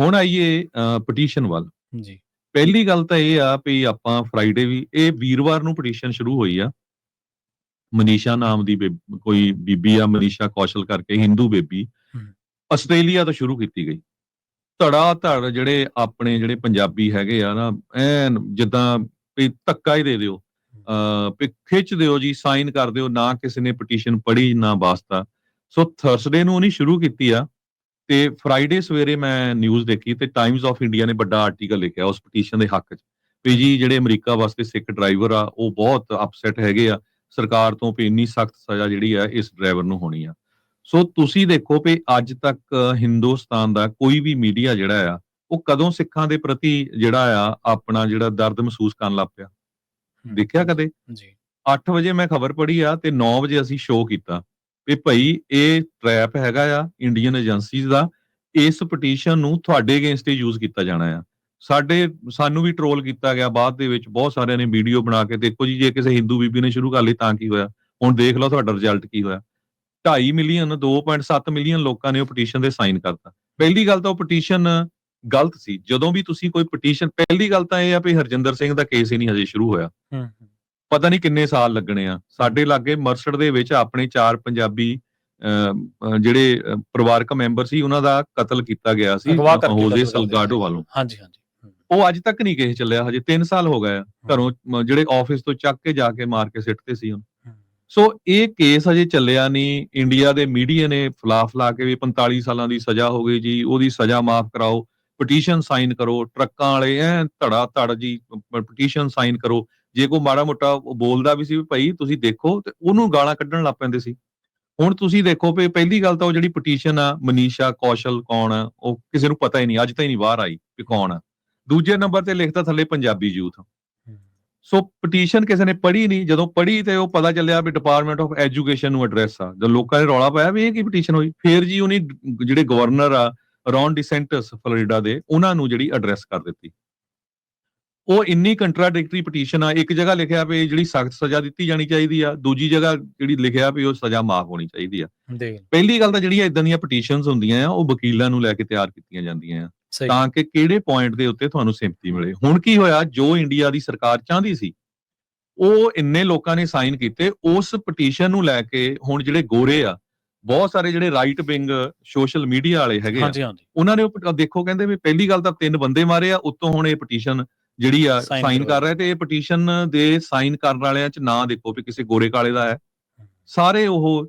ਹੁਣ ਆਈਏ ਪਟੀਸ਼ਨ ਵੱਲ। ਜੀ। ਪਹਿਲੀ ਗੱਲ ਤਾਂ ਇਹ ਆ ਵੀ ਆਪਾਂ ਫਰਾਈਡੇ ਵੀ ਇਹ ਵੀਰਵਾਰ ਨੂੰ ਪਟੀਸ਼ਨ ਸ਼ੁਰੂ ਹੋਈ ਆ। ਮਨੀਸ਼ਾ ਨਾਮ ਦੀ ਕੋਈ ਬੀਬੀ ਆ ਮਨੀਸ਼ਾ ਕੌਸ਼ਲ ਕਰਕੇ ਹਿੰਦੂ ਬੇਬੀ। ਆਸਟ੍ਰੇਲੀਆ ਤੋਂ ਸ਼ੁਰੂ ਕੀਤੀ ਗਈ। ਧੜਾ ਧੜ ਜਿਹੜੇ ਆਪਣੇ ਜਿਹੜੇ ਪੰਜਾਬੀ ਹੈਗੇ ਆ ਨਾ ਐਨ ਜਿੱਦਾਂ ਵੀ ਧੱਕਾ ਹੀ ਦੇ ਦਿਓ। ਅ ਵੀ ਖਿੱਚ ਦਿਓ ਜੀ ਸਾਈਨ ਕਰ ਦਿਓ ਨਾ ਕਿਸੇ ਨੇ ਪਟੀਸ਼ਨ ਪੜ੍ਹੀ ਨਾ ਵਾਸਤਾ। ਸੋ ਥਰਸਡੇ ਨੂੰ ਉਹਨੇ ਸ਼ੁਰੂ ਕੀਤੀ ਆ। ਤੇ ਫਰਾਈਡੇ ਸਵੇਰੇ ਮੈਂ ਨਿਊਜ਼ ਦੇਖੀ ਤੇ ਟਾਈਮਜ਼ ਆਫ ਇੰਡੀਆ ਨੇ ਵੱਡਾ ਆਰਟੀਕਲ ਲਿਖਿਆ ਉਸ ਪਟੀਸ਼ਨ ਦੇ ਹੱਕ 'ਚ। ਵੀ ਜੀ ਜਿਹੜੇ ਅਮਰੀਕਾ ਵਾਸਤੇ ਸਿੱਖ ਡਰਾਈਵਰ ਆ ਉਹ ਬਹੁਤ ਅਪਸੈਟ ਹੈਗੇ ਆ। ਸਰਕਾਰ ਤੋਂ ਵੀ ਇੰਨੀ ਸਖਤ ਸਜ਼ਾ ਜਿਹੜੀ ਆ ਇਸ ਡਰਾਈਵਰ ਨੂੰ ਹੋਣੀ ਆ। ਸੋ ਤੁਸੀਂ ਦੇਖੋ ਵੀ ਅੱਜ ਤੱਕ ਹਿੰਦੁਸਤਾਨ ਦਾ ਕੋਈ ਵੀ ਮੀਡੀਆ ਜਿਹੜਾ ਆ ਉਹ ਕਦੋਂ ਸਿੱਖਾਂ ਦੇ ਪ੍ਰਤੀ ਜਿਹੜਾ ਆ ਆਪਣਾ ਜਿਹੜਾ ਦਰਦ ਮਹਿਸੂਸ ਕਰਨ ਲੱਗ ਪਿਆ? ਦੇਖਿਆ ਕਦੇ? ਜੀ। 8 ਵਜੇ ਮੈਂ ਖਬਰ ਪੜ੍ਹੀ ਆ ਤੇ 9 ਵਜੇ ਅਸੀਂ ਸ਼ੋਅ ਕੀਤਾ। ਵੀ ਭਈ ਇਹ ਟ੍ਰੈਪ ਹੈਗਾ ਆ ਇੰਡੀਅਨ ਏਜੰਸੀਜ਼ ਦਾ, ਇਸ ਪਟੀਸ਼ਨ ਨੂੰ ਤੁਹਾਡੇ ਅਗੇਂਸਟ ਹੀ ਯੂਜ਼ ਕੀਤਾ ਜਾਣਾ ਆ। ਸਾਡੇ, ਸਾਨੂੰ ਵੀ ਟਰੋਲ ਕੀਤਾ ਗਿਆ ਬਾਅਦ ਦੇ ਵਿੱਚ, ਬਹੁਤ ਸਾਰਿਆਂ ਨੇ ਵੀਡੀਓ ਬਣਾ ਕੇ ਦੇਖੋ ਜੀ, ਜੇ ਕਿਸੇ ਹਿੰਦੂ ਬੀਬੀ ਨੇ ਸ਼ੁਰੂ ਕਰ ਲਈ ਤਾਂ ਕੀ ਹੋਇਆ? ਹੁਣ ਦੇਖ ਲਓ ਤੁਹਾਡਾ ਰਿਜ਼ਲਟ ਕੀ ਹੋਇਆ। 2.5 ਮਿਲੀਅਨ 2.7 ਮਿਲੀਅਨ ਲੋਕਾਂ ਨੇ ਉਹ ਪਟੀਸ਼ਨ ਦੇ ਸਾਈਨ ਕਰਤਾ। ਪਹਿਲੀ ਗੱਲ ਤਾਂ ਉਹ ਪਟੀਸ਼ਨ ਗਲਤ ਸੀ। ਜਦੋਂ ਵੀ ਤੁਸੀਂ ਕੋਈ ਪਟੀਸ਼ਨ ਪਹਿਲੀ ਗੱਲ ਤਾਂ ਇਹ ਆ ਵੀ ਹਰਜਿੰਦਰ ਸਿੰਘ ਦਾ ਕੇਸ ਹੀ ਨਹੀਂ ਹਜੇ ਸ਼ੁਰੂ ਹੋਇਆ। ਪਤਾ ਨਹੀਂ ਕਿੰਨੇ ਸਾਲ ਲੱਗਣੇ ਆ। ਸਾਡੇ ਲਾਗੇ ਮਰਸਡ ਦੇ ਵਿੱਚ ਆਪਣੇ ਚਾਰ ਪੰਜਾਬੀ ਜਿਹੜੇ ਪਰਿਵਾਰਕ ਮੈਂਬਰ ਸੀ ਉਹਨਾਂ ਦਾ ਕਤਲ ਕੀਤਾ ਗਿਆ ਸੀ ਹੋਜ਼ੇ ਸਲਗਾਡੋ। ਵੱਲੋਂ। ਹਾਂਜੀ ਹਾਂਜੀ। ਉਹ ਅੱਜ ਤੱਕ ਨਹੀਂ ਕੇਸ ਚੱਲਿਆ ਹਜੇ 3 ਸਾਲ ਹੋ ਗਏ ਘਰੋਂ ਜਿਹੜੇ ਆਫਿਸ ਤੋਂ ਚੱਕ ਕੇ ਜਾ ਕੇ ਮਾਰ ਕੇ ਸਿੱਟਦੇ ਸੀ ਉਹਨੂੰ। ਹੂੰ, ਸੋ ਇਹ ਕੇਸ ਹਜੇ ਚੱਲਿਆ ਨਹੀਂ। ਇੰਡੀਆ ਦੇ ਮੀਡੀਆ ਨੇ ਫਲਾਫ ਲਾ ਕੇ ਵੀ 45 ਸਾਲਾਂ ਦੀ ਸਜ਼ਾ ਹੋ ਗਈ ਜੀ ਉਹਦੀ ਸਜ਼ਾ ਮਾਫ ਕਰਾਓ। ਪਟੀਸ਼ਨ ਸਾਈਨ ਕਰੋ ਟਰੱਕਾਂ ਵਾਲੇ ਐ ਧੜਾ ਧੜ ਜੀ ਪਟੀਸ਼ਨ ਸਾਈਨ ਕਰੋ। ਜੇ ਕੋਈ ਮਾੜਾ ਮੋਟਾ ਬੋਲਦਾ ਵੀ ਸੀ ਵੀ ਭਾਈ ਤੁਸੀਂ ਦੇਖੋ ਤੇ ਉਹਨੂੰ ਗਾਲਾਂ ਕੱਢਣ ਲੱਗ ਪੈਂਦੇ ਸੀ। ਹੁਣ ਤੁਸੀਂ ਦੇਖੋ ਵੀ ਪਹਿਲੀ ਗੱਲ ਤਾਂ ਉਹ ਜਿਹੜੀ ਪਟੀਸ਼ਨ ਆ ਮਨੀਸ਼ਾ ਕੌਸ਼ਲ ਕੌਣ ਆ ਉਹ ਕਿਸੇ ਨੂੰ ਪਤਾ ਹੀ ਨਹੀਂ ਅੱਜ ਤਾਈਂ ਨਹੀਂ ਬਾਹਰ ਆਈ ਵੀ ਕੌਣ ਆ। ਦੂਜੇ ਨੰਬਰ ਤੇ ਲਿਖਤਾ ਥੱਲੇ ਪੰਜਾਬੀ ਯੂਥ। ਸੋ ਪਟੀਸ਼ਨ ਕਿਸੇ ਨੇ ਪੜ੍ਹੀ ਨਹੀਂ ਜਦੋਂ ਪੜ੍ਹੀ ਤੇ ਉਹ ਪਤਾ ਚੱਲਿਆ ਵੀ ਡਿਪਾਰਟਮੈਂਟ ਆਫ ਐਜੂਕੇਸ਼ਨ ਨੂੰ ਐਡਰੈਸ ਆ ਜਦ ਲੋਕਾਂ ਨੇ ਰੌਲਾ ਪਾਇਆ ਵੀ ਇਹ ਕੀ ਪਟੀਸ਼ਨ ਹੋਈ ਫੇਰ ਜੀ ਉਹਨੇ ਜਿਹੜੇ ਗਵਰਨਰ ਆ ਰੌਨ ਡਿਸੈਂਟਸ ਫਲੋਰੀਡਾ ਦੇ ਉਹਨਾਂ ਨੂੰ ਜਿਹੜੀ ਐਡਰੈਸ ਕਰ ਦਿੱਤੀ। ਉਹ ਇੰਨੀ ਕੰਟਰਾਡਿਕਟਰੀ ਪਟੀਸ਼ਨ ਆ ਇੱਕ ਜਗ੍ਹਾ ਲਿਖਿਆ ਵੀ ਜਿਹੜੀ ਸਖਤ ਸਜ਼ਾ ਦਿੱਤੀ ਜਾਣੀ ਚਾਹੀਦੀ ਆ ਦੂਜੀ ਜਗ੍ਹਾ ਜਿਹੜੀ ਲਿਖਿਆ ਵੀ ਉਹ ਸਜ਼ਾ ਮਾਫ ਹੋਣੀ ਚਾਹੀਦੀ ਆ। ਪਹਿਲੀ ਗੱਲ ਤਾਂ ਜਿਹੜੀਆਂ ਇਦਾਂ ਦੀਆਂ ਪਟੀਸ਼ਨਸ ਹੁੰਦੀਆਂ ਆ ਉਹ ਵਕੀਲਾਂ ਨੂੰ ਲੈ ਕੇ ਤਿਆਰ ਕੀਤੀਆਂ ਜਾਂਦੀਆਂ ਆ। ਤਾਂ ਕਿ ਕਿਹੜੇ ਪੁਆਇੰਟ ਦੇ ਉੱਤੇ ਤੁਹਾਨੂੰ ਸਿੰਪਥੀ ਮਿਲੇ। ਹੁਣ ਕੀ ਹੋਇਆ ਜੋ ਇੰਡੀਆ ਦੀ ਸਰਕਾਰ ਚਾਹੁੰਦੀ ਸੀ ਉਹ ਇੰਨੇ ਲੋਕਾਂ ਨੇ ਸਾਈਨ ਕੀਤੇ ਉਸ ਪਟੀਸ਼ਨ ਨੂੰ ਲੈ ਕੇ ਹੁਣ ਜਿਹੜੇ ਗੋਰੇ ਆ ਬਹੁਤ ਸਾਰੇ ਜਿਹੜੇ ਰਾਈਟ ਵਿੰਗ ਸੋਸ਼ਲ ਮੀਡੀਆ ਵਾਲੇ ਹੈਗੇ ਆ ਉਹਨਾਂ ਨੇ ਉਹ ਦੇਖੋ ਕਹਿੰਦੇ ਵੀ ਪਹਿਲੀ ਗੱਲ ਤਾਂ ਤਿੰਨ ਬੰਦੇ ਮਾਰੇ ਆ ਉੱਤੋਂ ਹੁਣ ਇਹ ਪਟੀਸ਼ਨ ਜਿਹੜੀ ਆ ਸਾਈਨ ਕਰ ਰਿਹਾ। ਤੇ ਇਹ ਪਟੀਸ਼ਨ ਦੇ ਸਾਈਨ ਕਰਨ ਵਾਲਿਆਂ ਚ ਨਾਂ ਦੇਖੋ ਵੀ ਕਿਸੇ ਗੋਰੇ ਕਾਲੇ ਦਾ ਹੈ। ਸਾਰੇ ਉਹ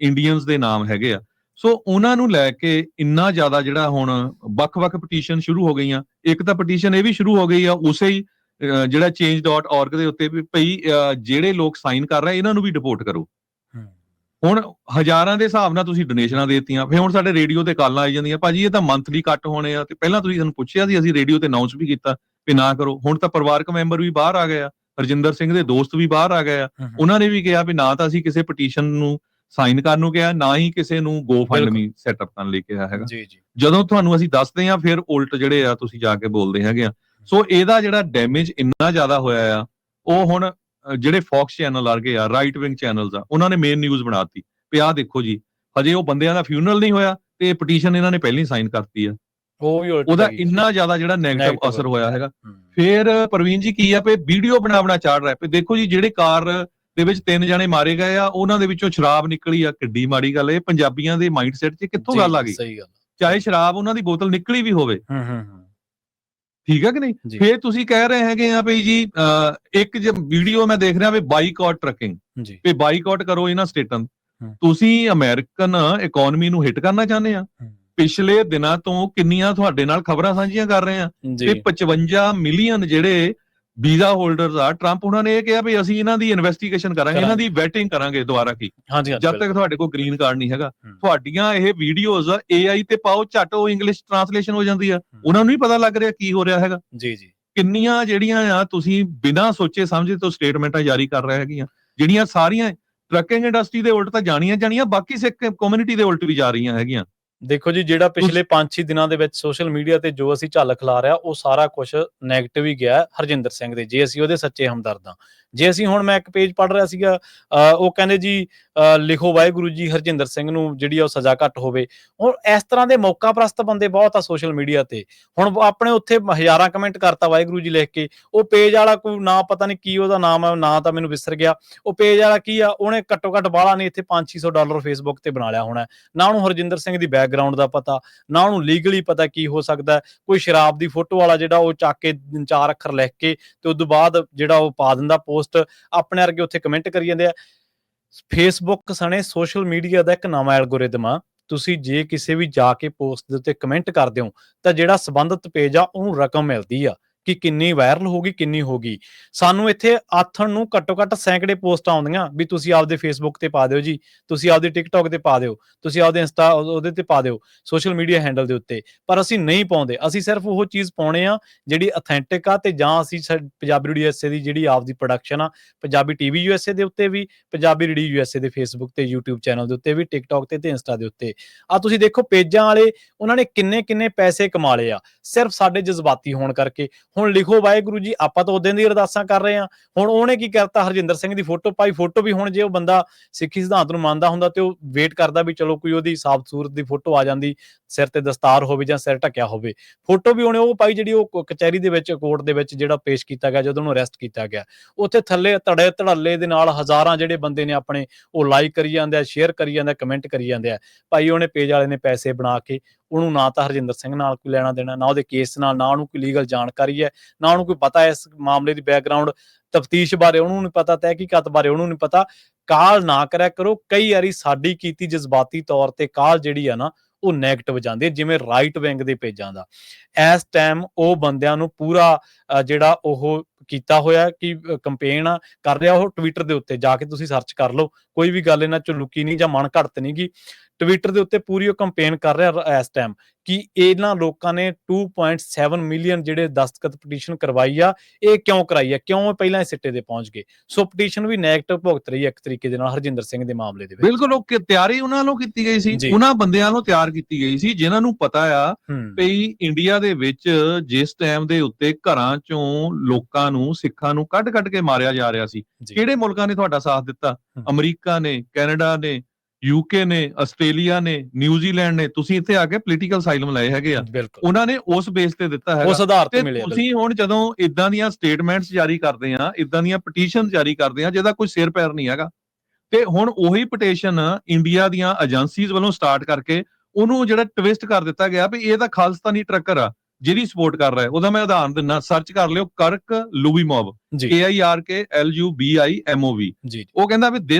ਇੰਡੀਅਨਸ ਦੇ ਨਾਮ ਹੈਗੇ ਆ। ਸੋ ਉਹਨਾਂ ਨੂੰ ਲੈ ਕੇ ਇੰਨਾ ਜ਼ਿਆਦਾ ਜਿਹੜਾ ਹੁਣ ਵੱਖ-ਵੱਖ ਪਟੀਸ਼ਨ ਸ਼ੁਰੂ ਹੋ ਗਈਆਂ। ਇੱਕ ਤਾਂ ਪਟੀਸ਼ਨ ਇਹ ਵੀ ਸ਼ੁਰੂ ਹੋ ਗਈ ਆ ਉਸੇ ਹੀ ਜਿਹੜਾ change.org ਦੇ ਉੱਤੇ ਵੀ ਭਈ ਜਿਹੜੇ ਲੋਕ ਸਾਈਨ ਕਰ ਰਹੇ ਇਹਨਾਂ ਨੂੰ ਵੀ ਡਿਪੋਰਟ ਕਰੋ। ਹੁਣ ਹਜ਼ਾਰਾਂ ਦੇ ਹਿਸਾਬ ਨਾਲ ਤੁਸੀਂ ਡੋਨੇਸ਼ਨਾਂ ਦੇਤੀਆਂ। ਫਿਰ ਹੁਣ ਸਾਡੇ ਰੇਡੀਓ ਤੇ ਕਾਲਾਂ ਆਈ ਜਾਂਦੀਆਂ ਭਾਜੀ ਇਹ ਤਾਂ ਮੰਥਲੀ ਕੱਟ ਹੋਣੇ ਆ ਤੇ ਪਹਿਲਾਂ ਤੁਸੀਂ ਸਾਨੂੰ ਪੁੱਛਿਆ ਸੀ ਅਸੀਂ ਰੇਡੀਓ ਤੇ ਅਨਾਉਂਸ ਵੀ ਕੀਤਾ। ਵੀ ਨਾ ਕਰੋ। ਹੁਣ ਤਾਂ ਪਰਿਵਾਰਕ ਮੈਂਬਰ ਵੀ ਬਾਹਰ ਆ ਗਏ ਆ। ਹਰਜਿੰਦਰ ਸਿੰਘ ਦੇ ਦੋਸਤ ਵੀ ਬਾਹਰ ਆ ਗਏ ਆ। ਉਹਨਾਂ ਨੇ ਵੀ ਕਿਹਾ ਵੀ ਨਾ ਤਾਂ ਅਸੀਂ ਕਿਸੇ ਪਟੀਸ਼ਨ ਨੂੰ ਸਾਈਨ ਕਰਨ ਨੂੰ ਕਿਹਾ ਨਾ ਹੀ ਕਿਸੇ ਨੂੰ ਗੋ ਫੰਡਮੀ ਸੈਟਅਪ ਕਰਨ ਲਈ ਕਿਹਾ ਹੈਗਾ। ਜੀ ਜੀ। ਜਦੋਂ ਤੁਹਾਨੂੰ ਅਸੀਂ ਦੱਸਦੇ ਆ ਫਿਰ ਉਲਟ ਜਿਹੜੇ ਆ ਤੁਸੀਂ ਜਾ ਕੇ ਬੋਲਦੇ ਹੈਗੇ ਆ। ਸੋ ਇਹਦਾ ਜਿਹੜਾ ਡੈਮੇਜ ਇੰਨਾ ਜ਼ਿਆਦਾ ਹੋਇਆ ਆ ਉਹ ਹੁਣ ਜਿਹੜੇ ਫੌਕਸ ਚੈਨਲ ਆ ਗਏ ਆ ਰਾਈਟ ਵਿੰਗ ਚੈਨਲਸ ਆ ਉਹਨਾਂ ਨੇ ਮੇਨ ਨਿਊਜ਼ ਬਣਾਤੀ ਵੀ ਆਹ ਦੇਖੋ ਜੀ ਹਜੇ ਉਹ ਬੰਦਿਆਂ ਦਾ ਫਿਊਨਰਲ ਨਹੀਂ ਹੋਇਆ ਤੇ ਪਟੀਸ਼ਨ ਇਹਨਾਂ ਨੇ ਪਹਿਲਾਂ ਹੀ ਸਾਈਨ ਕਰਤੀ ਆ। ਉਹ ਵੀ ਉਲਟ ਉਹਦਾ। ਇੰਨਾ ਜ਼ਿਆਦਾ ਜਿਹੜਾ ਨੈਗੇਟਿਵ Negative ਅਸਰ ਹੋਇਆ ਹੈਗਾ। ਫਿਰ ਪ੍ਰਵੀਨ ਜੀ ਕੀ ਆ ਪੇ ਵੀਡੀਓ ਬਣਾ ਬਣਾ ਚਾੜ ਰਿਹਾ ਪੇ ਦੇਖੋ ਜੀ ਜਿਹੜੇ ਕਾਰ ਦੇ ਵਿੱਚ ਤਿੰਨ ਜਣੇ ਮਾਰੇ ਗਏ ਆ ਉਹਨਾਂ ਦੇ ਵਿੱਚੋਂ ਸ਼ਰਾਬ ਨਿਕਲੀ ਆ ਕਿੱਡੀ ਮਾੜੀ ਗੱਲ ਇਹ। ਪੰਜਾਬੀਆਂ ਦੇ ਮਾਈਂਡਸੈਟ 'ਚ ਕਿੱਥੋਂ ਗੱਲ ਆ ਗਈ? ਸਹੀ ਗੱਲ ਚਾਹੇ ਸ਼ਰਾਬ ਉਹਨਾਂ ਦੀ ਬੋਤਲ ਨਿਕਲੀ ਵੀ ਹੋਵੇ। ਹੂੰ ਹੂੰ ਠੀਕ ਹੈ ਕਿ ਨਹੀਂ। ਫਿਰ ਤੁਸੀਂ ਕਹਿ ਰਹੇ ਹੈਗੇ ਆ ਵੀ ਜੀ ਇੱਕ ਜੇ ਵੀਡੀਓ ਮੈਂ ਦੇਖ ਰਿਹਾ ਵੀ ਬਾਈਕਾਟ ਟਰਕਿੰਗ ਜੀ। ਵੀ ਬਾਈਕਾਟ ਕਰੋ ਇਹਨਾਂ ਸਟੇਟਾਂ। ਤੁਸੀਂ ਅਮਰੀਕਨ ਇਕਨੋਮੀ ਨੂੰ ਹਿੱਟ ਕਰਨਾ ਚਾਹੁੰਦੇ ਆ। ਪਿਛਲੇ ਦਿਨਾਂ ਤੋਂ ਕਿੰਨੀਆਂ ਤੁਹਾਡੇ ਨਾਲ ਖਬਰਾਂ ਸਾਂਝੀਆਂ ਕਰ ਰਹੇ ਆ ਤੇ 55 ਮਿਲੀਅਨ ਜਿਹੜੇ ਵੀਜ਼ਾ ਹੋਲਡਰਸ ਆ ਟਰੰਪ ਉਹਨਾਂ ਨੇ ਇਹ ਕਿਹਾ ਵੀ ਅਸੀਂ ਇਹਨਾਂ ਦੀ ਇਨਵੈਸਟੀਗੇਸ਼ਨ ਕਰਾਂਗੇ ਇਹਨਾਂ ਦੀ ਵੈਟਿੰਗ ਕਰਾਂਗੇ ਦੁਬਾਰਾ ਕੀ। ਜਦ ਤੱਕ ਤੁਹਾਡੇ ਕੋਲ ਗ੍ਰੀਨ ਕਾਰਡ ਨਹੀਂ ਹੈਗਾ। ਤੁਹਾਡੀਆਂ ਇਹ ਵੀਡੀਓਜ਼ AI ਤੇ ਪਾਓ ਝੱਟ ਉਹ ਇੰਗਲਿਸ਼ ਟ੍ਰਾਂਸਲੇਸ਼ਨ ਹੋ ਜਾਂਦੀ ਆ। ਉਹਨਾਂ ਨੂੰ ਹੀ ਪਤਾ ਲੱਗ ਰਿਹਾ ਕੀ ਹੋ ਰਿਹਾ ਹੈਗਾ। ਜੀ ਜੀ। ਕਿੰਨੀਆਂ ਜਿਹੜੀਆਂ ਆ ਤੁਸੀਂ ਬਿਨਾਂ ਸੋਚੇ ਸਮਝੇ ਤੋਂ ਸਟੇਟਮੈਂਟਾਂ ਜਾਰੀ ਕਰ ਰਹੇ ਹੈਗੀਆਂ। ਜਿਹੜੀਆਂ ਸਾਰੀਆਂ ਟਰੱਕਿੰਗ ਇੰਡਸਟਰੀ ਦੇ ਉਲਟ ਤਾਂ ਜਾਣੀਆਂ ਜਾਣੀਆਂ ਬਾਕੀ ਸਿੱਖ ਕਮਿਊਨਿਟੀ ਦੇ ਉਲਟ ਵੀ ਜਾ ਰਹੀਆਂ ਹੈਗੀਆਂ। ਦੇਖੋ ਜੀ ਜਿਹੜਾ ਪਿਛਲੇ 5-6 ਦਿਨਾਂ ਦੇ ਵਿੱਚ ਸੋਸ਼ਲ ਮੀਡੀਆ ਤੇ ਜੋ ਅਸੀਂ ਝੱਲ ਖਿਲਾ ਰਿਆ ਉਹ ਸਾਰਾ ਕੁਝ 네ਗੇਟਿਵ ਹੀ ਗਿਆ ਹਰਜਿੰਦਰ ਸਿੰਘ ਦੇ ਜੇ ਅਸੀਂ ਉਹਦੇ ਸੱਚੇ ਹਮਦਰਦ ਹਾਂ। ਜੇ ਅਸੀਂ ਹੁਣ ਮੈਂ ਇੱਕ ਪੇਜ ਪੜ੍ਹ ਰਿਹਾ ਸੀਗਾ ਉਹ ਕਹਿੰਦੇ ਜੀ ਲਿਖੋ ਵਾਹਿਗੁਰੂ ਜੀ ਹਰਜਿੰਦਰ ਸਿੰਘ ਨੂੰ ਜਿਹੜੀ ਆ ਉਹ ਸਜ਼ਾ ਘੱਟ ਹੋਵੇ। ਹੁਣ ਇਸ ਤਰ੍ਹਾਂ ਦੇ ਮੌਕਾ ਪ੍ਰਸਤ ਬੰਦੇ ਬਹੁਤ ਆ ਸੋਸ਼ਲ ਮੀਡੀਆ ਤੇ। ਹੁਣ ਆਪਣੇ ਉੱਥੇ ਹਜ਼ਾਰਾਂ ਕਮੈਂਟ ਕਰਤਾ ਵਾਹਿਗੁਰੂ ਜੀ ਲਿਖ ਕੇ। ਉਹ ਪੇਜ ਵਾਲਾ ਕੋਈ ਨਾਂ ਪਤਾ ਨਹੀਂ ਕੀ ਉਹਦਾ ਨਾਮ ਹੈ ਨਾਂ ਤਾਂ ਮੈਨੂੰ ਵਿਸਰ ਗਿਆ। ਉਹ ਪੇਜ ਵਾਲਾ ਕੀ ਆ ਉਹਨੇ ਘੱਟੋ ਘੱਟ ਬਾਹਲਾ ਨੇ ਇੱਥੇ 5-600 ਡਾਲਰ ਫੇਸਬੁੱਕ ਤੇ ਬਣਾ ਲਿਆ ਹੋਣਾ। ਨਾ ਉਹਨੂੰ ਹਰਜਿੰਦਰ ਸਿੰਘ ਦੀ ਬੈਕਗ੍ਰਾਉਂਡ ਦਾ ਪਤਾ, ਨਾ ਉਹਨੂੰ ਲੀਗਲੀ ਪਤਾ ਕੀ ਹੋ ਸਕਦਾ ਕੋਈ ਸ਼ਰਾਬ ਦੀ ਫੋਟੋ ਵਾਲਾ ਜਿਹੜਾ ਉਹ ਚੱਕ ਕੇ ਚਾਰ ਅੱਖਰ ਲਿਖ ਕੇ ਤੇ ਉਦੋਂ ਬਾਅਦ ਜਿਹੜਾ ਉਹ ਪਾ ਦਿੰਦਾ ਪੋਸਟ ਆਪਣੇ ਵਰਗੇ ਉੱਥੇ ਕਮੈਂਟ ਕਰੀ ਜਾਂਦੇ ਆ। ਫੇਸਬੁੱਕ ਸਣੇ ਸੋਸ਼ਲ ਮੀਡੀਆ ਦਾ ਇੱਕ ਨਵਾਂ ਐਲਗੋਰਿਦਮ ਆ। ਤੁਸੀਂ ਜੇ ਕਿਸੇ ਵੀ ਜਾ ਕੇ ਪੋਸਟ ਦੇ ਉੱਤੇ ਕਮੈਂਟ ਕਰਦੇ ਹੋ, ਤਾਂ ਜਿਹੜਾ ਸੰਬੰਧਿਤ ਪੇਜ ਆ, ਉਹਨੂੰ ਰਕਮ ਮਿਲਦੀ ਆ। ਕਿ ਕਿੰਨੀ ਵਾਇਰਲ ਹੋਗੀ ਕਿੰਨੀ ਹੋਗੀ ਸਾਨੂੰ ਇੱਥੇ ਆਥਣ ਨੂੰ ਘੱਟੋ ਘੱਟ ਸੈਂਕੜੇ ਪੋਸਟਾਂ ਆਉਂਦੀਆਂ ਵੀ ਤੁਸੀਂ ਆਪਦੇ ਫੇਸਬੁੱਕ ਤੇ ਪਾ ਦਿਓ ਜੀ, ਤੁਸੀਂ ਆਪਦੇ ਟਿਕਟੌਕ ਤੇ ਪਾ ਦਿਓ, ਤੁਸੀਂ ਆਪਦੇ ਇੰਸਟਾ ਉਹਦੇ ਤੇ ਪਾ ਦਿਓ ਸੋਸ਼ਲ ਮੀਡੀਆ ਹੈਂਡਲ ਦੇ ਉੱਤੇ। ਪਰ ਅਸੀਂ ਨਹੀਂ ਪਾਉਂਦੇ, ਅਸੀਂ ਸਿਰਫ ਉਹ ਚੀਜ਼ ਪਾਉਣੇ ਆ ਜਿਹੜੀ ਅਥੈਂਟਿਕ ਆ ਤੇ ਜਾਂ ਅਸੀਂ ਪੰਜਾਬੀ ਰੇਡੀਓ ਯੂਐਸਏ ਦੀ ਜਿਹੜੀ ਆਪਦੀ ਪ੍ਰੋਡਕਸ਼ਨ ਆ, ਪੰਜਾਬੀ ਟੀਵੀ ਯੂਐਸਏ ਦੇ ਉੱਤੇ ਵੀ, ਪੰਜਾਬੀ ਰੇਡੀਓ ਯੂਐਸਏ ਦੇ ਫੇਸਬੁੱਕ ਤੇ, YouTube ਚੈਨਲ ਦੇ ਉੱਤੇ ਵੀ ਟਿਕਟੌਕ ਤੇ ਤੇ ਇੰਸਟਾ ਦੇ ਉੱਤੇ। ਆ ਤੁਸੀਂ ਦੇਖੋ, ਪੇਜਾਂ ਵਾਲੇ, ਉਹਨਾਂ ਨੇ ਕਿੰਨੇ ਕਿੰਨੇ ਪੈਸੇ ਕਮਾ ਲਏ ਆ। ਸਿਰਫ ਸਾਡੇ ਜਜ਼ਬਾਤੀ ਹੋਣ ਕਰਕੇ ਹੁਣ ਲਿਖੋ ਵਾਹਿਗੁਰੂ ਜੀ, ਆਪਾਂ ਤਾਂ ਉਦੋਂ ਦੀ ਅਰਦਾਸਾਂ ਕਰ ਰਹੇ ਆ ਹੁਣ ਉਹਨੇ ਕੀ ਕਰਤਾ? ਹਰਜਿੰਦਰ ਸਿੰਘ ਦੀ ਫੋਟੋ ਪਾਈ, ਫੋਟੋ ਵੀ ਹੁਣ ਜੇ ਉਹ ਬੰਦਾ ਸਿੱਖੀ ਸਿਧਾਂਤ ਨੂੰ ਮੰਨਦਾ ਹੁੰਦਾ ਤੇ ਉਹ ਵੇਟ ਕਰਦਾ ਵੀ ਚਲੋ ਕੋਈ ਉਹਦੀ ਸਾਫ਼ ਸੂਰਤ ਦੀ ਫੋਟੋ ਆ ਜਾਂਦੀ, ਸਿਰ ਤੇ ਦਸਤਾਰ ਹੋਵੇ ਜਾਂ ਸਿਰ ਢੱਕਿਆ ਹੋਵੇ। ਫੋਟੋ ਵੀ ਉਹਨੇ ਉਹ ਪਾਈ ਜਿਹੜੀ ਉਹ ਕਚਹਿਰੀ ਦੇ ਵਿੱਚ, ਕੋਰਟ ਦੇ ਵਿੱਚ ਜਿਹੜਾ ਪੇਸ਼ ਕੀਤਾ ਗਿਆ, ਜਦੋਂ ਉਹਨੂੰ ਅਰੈਸਟ ਕੀਤਾ ਗਿਆ। ਉੱਥੇ ਥੱਲੇ ਧੜੇ ਧੜੱਲੇ ਦੇ ਨਾਲ ਹਜ਼ਾਰਾਂ ਜਿਹੜੇ ਬੰਦੇ ਨੇ ਆਪਣੇ, ਉਹ ਲਾਈਕ ਕਰੀ ਜਾਂਦੇ ਆ, ਸ਼ੇਅਰ ਕਰੀ ਜਾਂਦੇ ਆ, ਕਮੈਂਟ ਕਰੀ ਜਾਂਦੇ ਆ। ਭਾਈ ਉਹਨੇ ਪੇਜ ਵਾਲੇ ਨੇ ਪੈਸੇ ਬਣਾ ਕੇ ਉਹਨੂੰ ਨਾ ਤਾਂ ਹਰਜਿੰਦਰ ਸਿੰਘ ਨਾਲ ਕੋਈ ਲੈਣਾ ਦੇਣਾ, ਨਾ ਉਹਦੇ ਕੇਸ ਨਾਲ, ਨਾ ਉਹਨੂੰ ਕੋਈ ਲੀਗਲ ਜਾਣਕਾਰੀ ਹੈ, ਨਾ ਉਹਨੂੰ ਕੋਈ ਪਤਾ ਹੈ ਇਸ ਮਾਮਲੇ ਦੀ ਬੈਕਗ੍ਰਾਉਂਡ ਤਫਤੀਸ਼ ਬਾਰੇ, ਉਹਨੂੰ ਨਹੀਂ ਪਤਾ, ਤਹਿਕੀਕਾਤ ਬਾਰੇ ਉਹਨੂੰ ਨਹੀਂ ਪਤਾ। ਕਾਲ ਨਾ ਕਰਿਆ ਕਰੋ, ਕਈ ਵਾਰੀ ਸਾਡੀ ਕੀਤੀ ਜਜ਼ਬਾਤੀ ਤੌਰ ਤੇ ਕਾਲ ਜਿਹੜੀ ਆ ਨਾ, ਉਹ 네ਗੇਟਿਵ ਜਾਂਦੀ ਹੈ, ਜਿਵੇਂ ਰਾਈਟ ਵਿੰਗ ਦੇ ਪੇਜਾਂ ਦਾ। ਇਸ ਟਾਈਮ ਉਹ ਬੰਦਿਆਂ ਨੂੰ ਪੂਰਾ ਜਿਹੜਾ ਉਹ ਕੀਤਾ ਹੋਇਆ ਕਿ ਕੰਪੇਨ ਕਰ ਰਿਹਾ ਉਹ ਟਵਿੱਟਰ ਦੇ ਉੱਤੇ, ਜਾ ਕੇ ਤੁਸੀਂ ਸਰਚ ਕਰ ਲਓ, ਕੋਈ ਵੀ ਗੱਲ ਇਹਨਾਂ ਚ ਲੁਕੀ ਨਹੀਂ ਜਾਂ ਮਨ ਘੜਤ ਨਹੀਂ ਗੀ ਟਵਿੱਟਰ ਦੇ ਉੱਤੇ ਪੂਰੀ ਉਹ ਕੰਪੇਨ ਕਰ ਰਿਹਾ ਇਸ ਟਾਈਮ ਕਿ ਇਹਨਾਂ ਲੋਕਾਂ ਨੇ 2.7 ਮਿਲੀਅਨ ਜਿਹੜੇ ਦਸਤਖਤ ਪਟੀਸ਼ਨ ਕਰਵਾਈ ਆ ਇਹ ਕਿਉਂ ਕਰਾਈ ਆ? ਕਿਉਂ ਪਹਿਲਾਂ ਇਸ ਸਿੱਟੇ ਤੇ ਪਹੁੰਚ ਗਏ? ਸੋ ਪਟੀਸ਼ਨ ਵੀ ਨੈਗੇਟਿਵ ਭੁਗਤ ਰਹੀ ਹੈ ਇੱਕ ਤਰੀਕੇ ਦੇ ਨਾਲ ਹਰਜਿੰਦਰ ਸਿੰਘ ਦੇ ਮਾਮਲੇ ਦੇ ਵਿੱਚ। ਬਿਲਕੁਲ ਉਹ ਤਿਆਰੀ ਉਹਨਾਂ ਵੱਲੋਂ ਕੀਤੀ ਗਈ ਸੀ। ਉਹਨਾਂ ਬੰਦਿਆਂ ਵੱਲੋਂ ਤਿਆਰ ਕੀਤੀ ਗਈ ਸੀ ਜਿਨ੍ਹਾਂ ਨੂੰ ਪਤਾ ਆ ਵੀ ਇੰਡੀਆ ਦੇ ਵਿੱਚ ਜਿਸ ਟਾਈਮ ਦੇ ਉੱਤੇ ਘਰਾਂ ਚੋਂ ਲੋਕਾਂ ਨੂੰ ਸਿੱਖਾਂ ਨੂੰ ਕੱਢ-ਕੱਢ ਕੇ ਮਾਰਿਆ ਜਾ ਰਿਹਾ ਸੀ। ਕਿਹੜੇ ਮੁਲਕਾਂ ਨੇ ਤੁਹਾਡਾ ਸਾਥ ਦਿੱਤਾ। ਅਮਰੀਕਾ ਨੇ ਕੈਨੇਡਾ ਨੇ ਯੂਕੇ ਨੇ ਆਸਟ੍ਰੇਲੀਆ ਨੇ ਨਿਊਜ਼ੀਲੈਂਡ ਨੇ ਤੁਸੀਂ ਇੱਥੇ ਆ ਕੇ ਪੋਲੀਟੀਕਲ ਸਾਈਲਮ ਲਏ ਹੈਗੇ ਆ। ਉਹਨਾਂ ਨੇ ਉਸ ਬੇਸ ਤੇ ਦਿੱਤਾ ਹੈਗਾ। ਉਸ ਆਧਾਰ ਤੇ ਮਿਲਿਆ। ਤੁਸੀਂ ਹੁਣ ਜਦੋਂ ਇਦਾਂ ਦੀਆਂ ਸਟੇਟਮੈਂਟਸ ਜਾਰੀ ਕਰਦੇ ਆ ਇਦਾਂ ਦੀਆਂ ਪਟੀਸ਼ਨ ਜਾਰੀ ਕਰਦੇ ਆ ਜਿਹਦਾ ਕੋਈ ਸਿਰ ਪੈਰ ਨਹੀਂ ਹੈਗਾ। ਤੇ ਹੁਣ ਉਹੀ ਪਟੀਸ਼ਨ ਇੰਡੀਆ ਦੀਆਂ ਏਜੰਸੀਜ਼ ਵੱਲੋਂ ਸਟਾਰਟ ਕਰਕੇ ਉਹਨੂੰ ਜਿਹੜਾ ਟਵਿਸਟ ਕਰ ਦਿੱਤਾ ਗਿਆ ਵੀ ਇਹ ਤਾਂ ਖਾਲਸਤਾਨੀ ਟਰੱਕਰ ਆ। ਜਿਹਦੀ ਸਪੋਰਟ ਕਰ ਰਿਹਾ ਹੈ। ਉਹਦਾ ਮੈਂ ਉਦਾਹਰਨ ਦਿੰਨਾ ਸਰਚ ਕਰ ਲਿਓ ਕਰਕ ਲੂਬੀਮੋਵ I R K L U B I M O V ਜੀ ਉਹ ਕਹਿੰਦਾ ਵੀ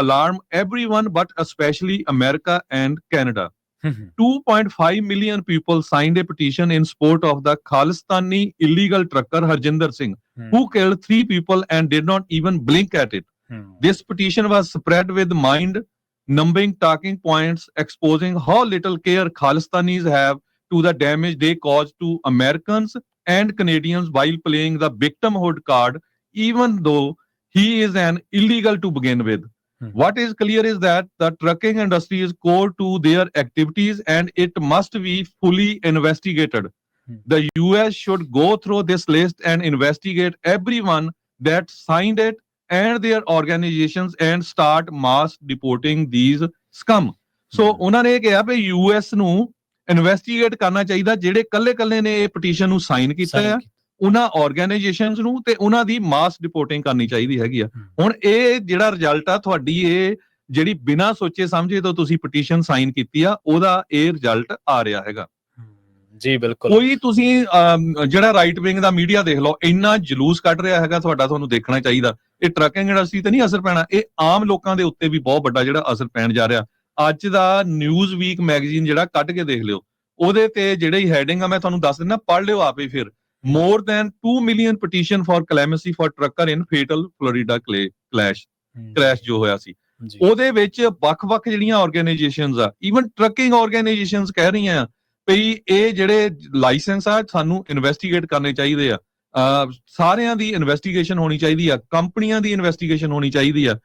alarm everyone but especially America and Canada ਹੂੰ, ਹੂੰ, 2.5 million people signed a petition in support of the Khalistani illegal trucker Harjinder Singh, ਹੂੰ, three people and did not even blink at it. ਹੂੰ, This petition was spread with mind numbing talking points exposing how little care Khalistanis have to the damage they cause to Americans and Canadians while playing the victimhood card, even though he is an illegal to begin with. Hmm. What is clear is that the trucking industry is core to their activities and it must be fully investigated. Hmm. The US should go through this list and investigate everyone that signed it and their organizations and start mass deporting these scum. So Hmm. ਉਹਨਾਂ ਨੇ ਇਹ ਕਿਹਾ ਵੀ US ਨੂੰ investigate ਕਰਨਾ ਚਾਹੀਦਾ ਜਿਹੜੇ ਕੱਲੇ-ਕੱਲੇ ਨੇ ਇਹ ਪਟੀਸ਼ਨ ਨੂੰ ਸਾਈਨ ਕੀਤਾ ਹੈ ਉਹਨਾਂ ਆਰਗੇਨਾਈਜੇਸ਼ਨਸ ਨੂੰ ਤੇ ਉਹਨਾਂ ਦੀ ਮਾਸ ਰਿਪੋਰਟਿੰਗ ਕਰਨੀ ਚਾਹੀਦੀ ਹੈਗੀ ਆ। ਹੁਣ ਇਹ ਜਿਹੜਾ ਰਿਜ਼ਲਟ ਆ ਤੁਹਾਡੀ ਇਹ ਜਿਹੜੀ ਬਿਨਾਂ ਸੋਚੇ ਸਮਝੇ ਤੋਂ ਤੁਸੀਂ ਪਟੀਸ਼ਨ ਸਾਈਨ ਕੀਤੀ ਆ ਉਹਦਾ ਇਹ ਰਿਜ਼ਲਟ ਆ ਰਿਹਾ ਹੈਗਾ। ਜੀ ਬਿਲਕੁਲ। ਕੋਈ ਤੁਸੀਂ ਜਿਹੜਾ ਰਾਈਟ ਵਿੰਗ ਦਾ ਮੀਡੀਆ ਦੇਖ ਲਓ ਇੰਨਾ ਜਲੂਸ ਕੱਢ ਰਿਹਾ ਹੈਗਾ ਤੁਹਾਡਾ ਤੁਹਾਨੂੰ ਦੇਖਣਾ ਚਾਹੀਦਾ। ਇਹ ਟਰੱਕਿੰਗ ਇੰਡਸਟਰੀ ਤੇ ਨਹੀਂ ਅਸਰ ਪੈਣਾ ਇਹ ਆਮ ਲੋਕਾਂ ਦੇ ਉੱਤੇ ਵੀ ਬਹੁਤ ਵੱਡਾ ਜਿਹੜਾ ਅਸਰ ਪੈਣ ਜਾ ਰਿਹਾ। ਅੱਜ ਦਾ ਨਿਊਜ਼ ਵੀਕ ਮੈਗਜ਼ੀਨ ਜਿਹੜਾ ਕੱਢ ਕੇ ਦੇਖ ਲਿਓ ਉਹਦੇ ਤੇ ਜਿਹੜੀ ਹੈਡਿੰਗ ਆ ਮੈਂ ਤੁਹਾਨੂੰ ਦੱਸ ਦਿੰਦਾ ਪੜ੍ਹ ਲਿਓ ਆਪੇ ਫਿਰ। More than 2 million petition for clemency for trucker in fatal Florida clash crash ਜੋ ਹੋਇਆ ਸੀ। ਉਹਦੇ ਵਿੱਚ ਵੱਖ-ਵੱਖ ਜਿਹੜੀਆਂ ਆਰਗੇਨਾਈਜੇਸ਼ਨਸ ਆ ਇਵਨ ਟਰੱਕਿੰਗ ਆਰਗੇਨਾਈਜੇਸ਼ਨਸ ਕਹਿ ਰਹੀਆਂ ਆ ਵੀ ਇਹ ਜਿਹੜੇ ਲਾਇਸੈਂਸ ਆ ਸਾਨੂੰ ਇਨਵੈਸਟੀਗੇਟ ਕਰਨੇ ਚਾਹੀਦੇ ਆ। ਸਾਰਿਆਂ ਦੀ ਇਨਵੈਸਟੀਗੇਸ਼ਨ ਹੋਣੀ ਚਾਹੀਦੀ ਆ ਕੰਪਨੀਆਂ ਦੀ ਇਨਵੈਸਟੀਗੇਸ਼ਨ ਹੋਣੀ ਚਾਹੀਦੀ ਆ।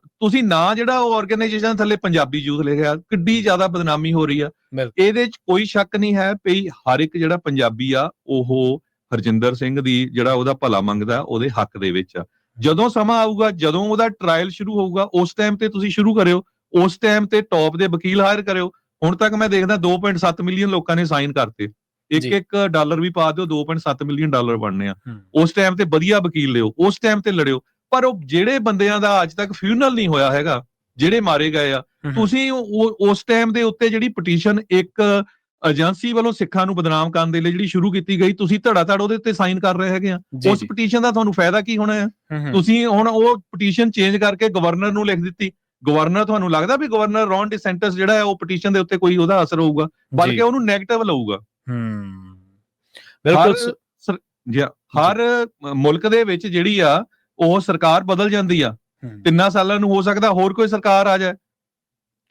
ਤੁਸੀਂ ਨਾ ਜਿਹੜਾ ਉਹ ਆਰਗੇਨਾਈਜੇਸ਼ਨ ਥੱਲੇ ਪੰਜਾਬੀ ਯੂਥ ਲਿਖਿਆ ਕਿੱਡੀ ਜ਼ਿਆਦਾ ਬਦਨਾਮੀ ਹੋ ਰਹੀ ਆ। ਇਹਦੇ 'ਚ ਕੋਈ ਸ਼ੱਕ ਨਹੀਂ ਹੈ ਵੀ ਹਰ ਇੱਕ ਜਿਹੜਾ ਪੰਜਾਬੀ ਆ ਉਹ ਹਰਜਿੰਦਰ ਸਿੰਘ ਦੀ ਜਿਹੜਾ ਉਹਦਾ ਭਲਾ ਮੰਗਦਾ ਉਹਦੇ ਹੱਕ ਦੇ ਵਿੱਚ ਆ। ਜਦੋਂ ਸਮਾਂ ਆਊਗਾ ਜਦੋਂ ਉਹਦਾ ਟ੍ਰਾਇਲ ਸ਼ੁਰੂ ਹੋਊਗਾ ਉਸ ਟਾਈਮ ਤੇ ਤੁਸੀਂ ਸ਼ੁਰੂ ਕਰਿਓ। ਉਸ ਟਾਈਮ ਤੇ ਟੌਪ ਦੇ ਵਕੀਲ ਹਾਇਰ ਕਰਿਓ। ਹੁਣ ਤੱਕ ਮੈਂ ਦੇਖਦਾ 2.7 ਮਿਲੀਅਨ ਲੋਕਾਂ ਨੇ ਸਾਈਨ ਕਰਤੇ। ਇੱਕ। ਇੱਕ ਡਾਲਰ ਵੀ ਪਾ ਦਿਓ 2.7 ਮਿਲੀਅਨ ਡਾਲਰ ਬਣਨੇ ਆ। ਉਸ ਟਾਈਮ ਤੇ ਵਧੀਆ ਵਕੀਲ ਲਿਓ ਉਸ ਟਾਈਮ ਤੇ ਲੜਿਓ। ਪਰ ਉਹ ਜਿਹੜੇ ਬੰਦਿਆਂ ਦਾ ਅੱਜ ਤੱਕ ਫਿਊਨਲ ਨਹੀਂ ਹੋਇਆ ਹੈਗਾ ਜਿਹੜੇ ਮਾਰੇ ਗਏ ਆ ਤੁਸੀਂ ਉਸ ਟਾਈਮ ਦੇ ਉੱਤੇ ਜਿਹੜੀ ਪਟੀਸ਼ਨ ਇੱਕ ਏਜੰਸੀ ਵੱਲੋਂ ਸਿੱਖਾਂ ਨੂੰ ਬਦਨਾਮ ਕਰਨ ਦੇ ਲਈ ਜਿਹੜੀ ਸ਼ੁਰੂ ਕੀਤੀ ਗਈ ਤੁਸੀਂ ਧੜਾ ਧੜ ਉਹਦੇ ਉੱਤੇ ਸਾਈਨ ਕਰ ਰਹੇ ਹੈਗੇ ਆ। ਉਸ ਪਟੀਸ਼ਨ ਦਾ ਤੁਹਾਨੂੰ ਫਾਇਦਾ ਕੀ ਹੋਣਾ ਹੈ। ਤੁਸੀਂ ਹੁਣ ਉਹ ਪਟੀਸ਼ਨ ਚੇਂਜ ਕਰਕੇ ਗਵਰਨਰ ਨੂੰ ਲਿਖ ਦਿੱਤੀ। ਗਵਰਨਰ ਤੁਹਾਨੂੰ ਲੱਗਦਾ ਵੀ ਗਵਰਨਰ ਰੌਨ ਡਿਸੈਂਟਸ ਜਿਹੜਾ ਹੈ ਉਹ ਪਟੀਸ਼ਨ ਦੇ ਉੱਤੇ ਕੋਈ ਉਹਦਾ ਅਸਰ ਹੋਊਗਾ? ਬਲਕਿ। ਉਹਨੂੰ ਨੈਗੇਟਿਵ ਲਊਗਾ। ਹੂੰ ਬਿਲਕੁਲ ਹਰ ਸਰ- ਜੀ ਹਾਂ, ਹਰ ਅ, ਮੁਲਕ ਦੇ ਵਿੱਚ ਜਿਹੜੀ ਆ ਉਹ ਸਰਕਾਰ ਬਦਲ ਜਾਂਦੀ ਆ। ਤਿੰਨਾਂ ਸਾਲਾਂ ਨੂੰ ਹੋ ਸਕਦਾ ਹੋਰ ਕੋਈ ਸਰਕਾਰ ਆ ਜਾਏ।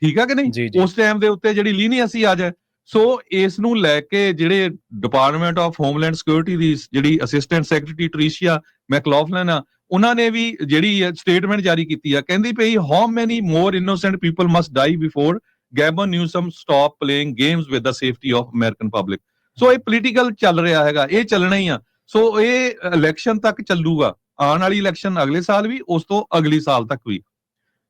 ਠੀਕ ਆ ਕਿ ਨਹੀਂ? ਉਸ ਟਾਈਮ ਦੇ ਉੱਤੇ ਜਿਹੜੀ ਲੀਨੀਅੰਸੀ ਆ ਜਾਏ। ਸੋ ਇਸ ਨੂੰ ਲੈ ਕੇ ਜਿਹੜੇ ਡਿਪਾਰਟਮੈਂਟ ਆਫ ਹੋਮਲੈਂਡ ਸਿਕਿਉਰਿਟੀ ਦੀ ਜਿਹੜੀ ਅਸਿਸਟੈਂਟ ਸੈਕਟਰੀ ਟ੍ਰੀਸ਼ੀਆ ਮੈਕਲੌਫਲਨ ਆ ਉਹਨਾਂ ਨੇ ਵੀ ਜਿਹੜੀ ਸਟੇਟਮੈਂਟ ਜਾਰੀ ਕੀਤੀ ਆ ਕਹਿੰਦੀ ਪਈ how many more innocent people must die before Gavin Newsom stop playing games with the safety of American public so ਇਹ ਪੋਲੀਟੀਕਲ ਚੱਲ ਰਿਹਾ ਹੈਗਾ ਇਹ ਚੱਲਣਾ ਹੀ ਆ। ਸੋ ਇਹ ਇਲੈਕਸ਼ਨ ਤੱਕ ਚੱਲੂਗਾ। ਆਉਣ ਵਾਲੀ ਇਲੈਕਸ਼ਨ ਅਗਲੇ ਸਾਲ ਵੀ ਉਸ ਤੋਂ ਅਗਲੀ ਸਾਲ ਤੱਕ ਵੀ।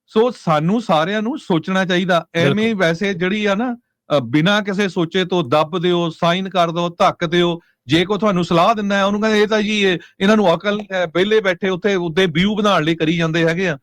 ਸੋ ਸਾਨੂੰ ਸਾਰਿਆਂ ਨੂੰ ਸੋਚਣਾ ਚਾਹੀਦਾ। ਐਵੇਂ ਵੈਸੇ ਜਿਹੜੀ ਆ ਨਾ ਬਿਨਾਂ ਕਿਸੇ ਸੋਚੇ ਤੋਂ ਦੱਬ ਦਿਓ ਸਾਈਨ ਕਰ ਦਿਓ ਧੱਕ ਦਿਓ। ਜੇ ਕੋ ਤੁਹਾਨੂੰ ਸਲਾਹ ਦਿੰਦਾ ਹੈ ਉਹਨੂੰ ਕਹਿੰਦੇ ਇਹ ਤਾਂ ਜੀ ਇਹ- ਇਹਨਾਂ ਨੂੰ ਅਕਲ ਹੈ ਵਿਹਲੇ ਬੈਠੇ ਉੱਥੇ ਉੱਤੇ ਵਿਊ ਬਣਾਉਣ ਲਈ ਕਰੀ ਜਾਂਦੇ ਹੈਗੇ ਆ।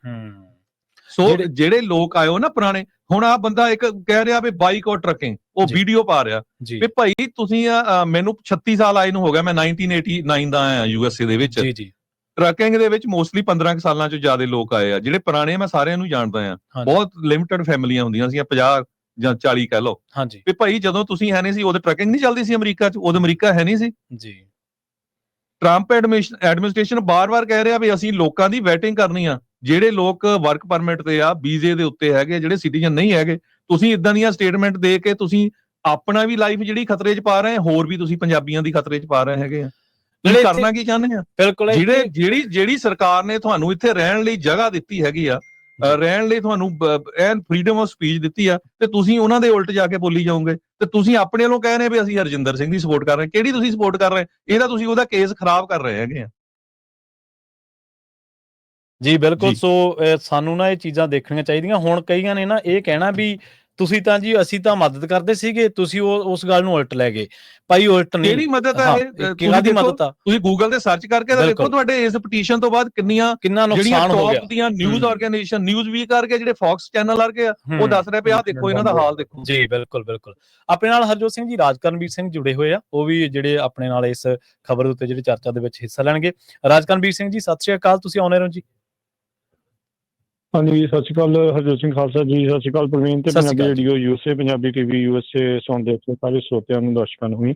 ਸੋ ਜਿਹੜੇ- ਲੋਕ ਆਇਓ ਨਾ ਪੁਰਾਣੇ ਹੁਣ ਆ ਬੰਦਾ ਇੱਕ ਕਹਿ ਰਿਹਾ ਵੀ ਬਾਈਕ ਔਰ ਟਰਕਿੰਗ ਉਹ। ਵੀਡੀਓ ਪਾ ਰਿਹਾ। ਵੀ ਭਾਈ ਤੁਸੀਂ ਮੈਨੂੰ 36 ਸਾਲ ਆਏ ਨੂੰ ਹੋ ਗਿਆ ਮੈਂ 1989 ਦਾ ਆਇਆ ਯੂਐਸਏ ਦੇ ਵਿੱਚ। ਜੀ ਜੀ। ਟਰਕਿੰਗ ਦੇ ਵਿੱਚ ਮੋਸਟਲੀ 15 ਕੁ ਸਾਲਾਂ ਚ ਜ਼ਿਆਦਾ ਲੋਕ ਆਏ ਆ। ਜਿਹੜੇ ਪੁਰਾਣੇ ਮੈਂ ਸਾਰਿਆਂ ਨੂੰ ਜਾਣਦਾ ਆ। ਬਹੁਤ ਲਿਮਟਿਡ ਫੈਮਲੀਆਂ ਹੁੰਦੀਆਂ ਸੀ 50 ਜਾਂ 40 ਕਹਿ ਲਓ। ਹਾਂਜੀ। ਵੀ ਭਾਈ ਜਦੋਂ ਤੁਸੀਂ ਹੈ ਨਹੀਂ ਸੀ ਉਦੋਂ ਟਰਕਿੰਗ ਨਹੀਂ ਚੱਲਦੀ ਸੀ ਅਮਰੀਕਾ ਚ ਉਦੋਂ ਅਮਰੀਕਾ ਹੈ ਨਹੀਂ ਸੀ। ਜੀ। ਟਰੰਪ ਐਡਮਿਨਿਸਟ੍ਰੇਸ਼ਨ ਬਾਰ-ਬਾਰ ਕਹਿ ਰਿਹਾ ਵੀ ਅਸੀਂ ਲੋਕਾਂ ਦੀ ਵੈਟਿੰਗ ਕਰਨੀ ਆ। ਜਿਹੜੇ ਲੋਕ ਵਰਕ ਪਰਮਿਟ ਤੇ ਆ ਵੀਜ਼ੇ ਦੇ ਉੱਤੇ ਹੈਗੇ ਜਿਹੜੇ ਸਿਟੀਜ਼ਨ ਨਹੀਂ ਹੈਗੇ ਤੁਸੀਂ ਇਦਾਂ ਦੀਆਂ ਸਟੇਟਮੈਂਟ ਦੇ ਕੇ ਤੁਸੀਂ ਆਪਣਾ ਵੀ ਲਾਈਫ ਜਿਹੜੀ ਖਤਰੇ 'ਚ ਪਾ ਰਹੇ ਹੋਰ ਵੀ ਤੁਸੀਂ ਪੰਜਾਬੀਆਂ ਦੀ ਖਤਰੇ 'ਚ ਪਾ ਰਹੇ ਹੈਗੇ ਆ। ਜਿਹੜੇ ਕਰਨਾ ਕੀ ਚਾਹੁੰਦੇ ਆ? ਬਿਲਕੁਲ ਜਿਹੜੇ ਜਿਹੜੀ ਜਿਹੜੀ ਸਰਕਾਰ ਨੇ ਤੁਹਾਨੂੰ ਇੱਥੇ ਰਹਿਣ ਲਈ ਜਗ੍ਹਾ ਦਿੱਤੀ ਹੈਗੀ ਆ ਰਹਿਣ ਲਈ ਤੁਹਾਨੂੰ ਐਨ ਫਰੀडम ਆਫ ਸਪੀਚ ਦਿੱਤੀ ਆ ਤੇ ਤੁਸੀਂ ਉਹਨਾਂ ਦੇ ਉਲਟ ਜਾ ਕੇ ਬੋਲੀ ਜਾਓਗੇ। ਤੇ ਤੁਸੀਂ ਆਪਣੇ ਵੱਲੋਂ ਕਹਿ ਰਹੇ ਵੀ ਅਸੀਂ ਹਰਜਿੰਦਰ ਸਿੰਘ ਦੀ ਸਪੋਰਟ ਕਰ ਰਹੇ ਹਾਂ। ਕਿਹੜੀ ਤੁਸੀਂ ਸਪੋਰਟ ਕਰ ਰਹੇ ਇਹਦਾ ਤੁਸੀਂ ਉਹਦਾ ਕੇਸ ਖਰਾਬ ਕਰ ਰਹੇ ਹੈਗੇ ਆ। ਜੀ ਬਿਲਕੁਲ। ਸੋ ਸਾਨੂੰ ਨਾ ਇਹ ਚੀਜ਼ਾਂ ਦੇਖਣੀਆਂ ਚਾਹੀਦੀਆਂ। ਹੁਣ ਕਈਆਂ ਨੇ ਨਾ ਇਹ ਕਹਿਣਾ ਵੀ ਤੁਸੀਂ ਤਾਂ ਜੀ ਅਸੀਂ ਤਾਂ ਮਦਦ ਕਰਦੇ ਸੀਗੇ ਤੁਸੀਂ ਉਹ ਉਸ ਗੱਲ ਨੂੰ ਉਲਟ ਲੈ ਗਏ। ਭਾਈ ਉਲਟ ਨਹੀਂ। ਕਿਹੜੀ ਮਦਦ ਹਾਂ, ਇਹ? ਕਿਹੜੀ ਦੇਖੋ, ਮਦਦ ਆ? ਤੁਸੀਂ ਗੂਗਲ ਤੇ ਸਰਚ ਕਰਕੇ ਤਾਂ ਦੇਖੋ। ਤੁਹਾਡੇ ਇਸ ਪਟੀਸ਼ਨ ਤੋਂ ਬਾਅਦ ਕਿੰਨੀਆਂ ਕਿੰਨਾ ਨੁਕਸਾਨ ਹੋ ਗਿਆ। ਦੀਆਂ ਨਿਊਜ਼। ਆਰਗੇਨਾਈਜੇਸ਼ਨ ਨਿਊਜ਼ ਵੀਕ ਕਰਕੇ ਜਿਹੜੇ ਫੌਕਸ ਚੈਨਲ ਆ ਉਹ ਹੂੰ। ਦੱਸ ਰਹੇ ਪਿਆ ਦੇਖੋ ਇਹਨਾਂ ਦਾ ਹਾਲ ਦੇਖੋ। ਜੀ ਬਿਲਕੁਲ ਬਿਲਕੁਲ। ਆਪਣੇ ਨਾਲ ਹਰਜੋਤ ਸਿੰਘ ਜੀ ਰਾਜਕਰਨਵੀਰ ਸਿੰਘ ਜੁੜੇ ਹੋਏ ਆ। ਉਹ ਵੀ ਜਿਹੜੇ ਆਪਣੇ ਨਾਲ ਇਸ ਖਬਰ ਉੱਤੇ ਜਿਹੜੀ ਚਰਚਾ ਦੇ ਵਿੱਚ ਹਿੱਸਾ ਲੈਣਗੇ। ਰਾਜਕਰਨਵੀਰ ਸਿੰਘ ਜੀ ਸਤਿ ਸ਼੍ਰੀ ਅਕਾਲ। ਤੁਸੀਂ ਆਉਣੇ ਰਹੋ ਜੀ। ਹਾਂਜੀ ਸਤਿ ਸ਼੍ਰੀ ਅਕਾਲ ਹਰਜੋਤ ਸਿੰਘ ਖਾਲਸਾ ਜੀ ਸਤਿ ਸ਼੍ਰੀ ਅਕਾਲ ਪ੍ਰਵੀਨ ਤੇ ਸਤਿ ਸ਼੍ਰੀ ਪੰਜਾਬੀ ਅਕਾਲ। Radio USA Punjabi TV USA ਸੁਣਦੇ ਤੇ ਸਾਰੇ ਸਰੋਤਿਆਂ ਨੂੰ ਦਰਸ਼ਕਾਂ ਨੂੰ ਵੀ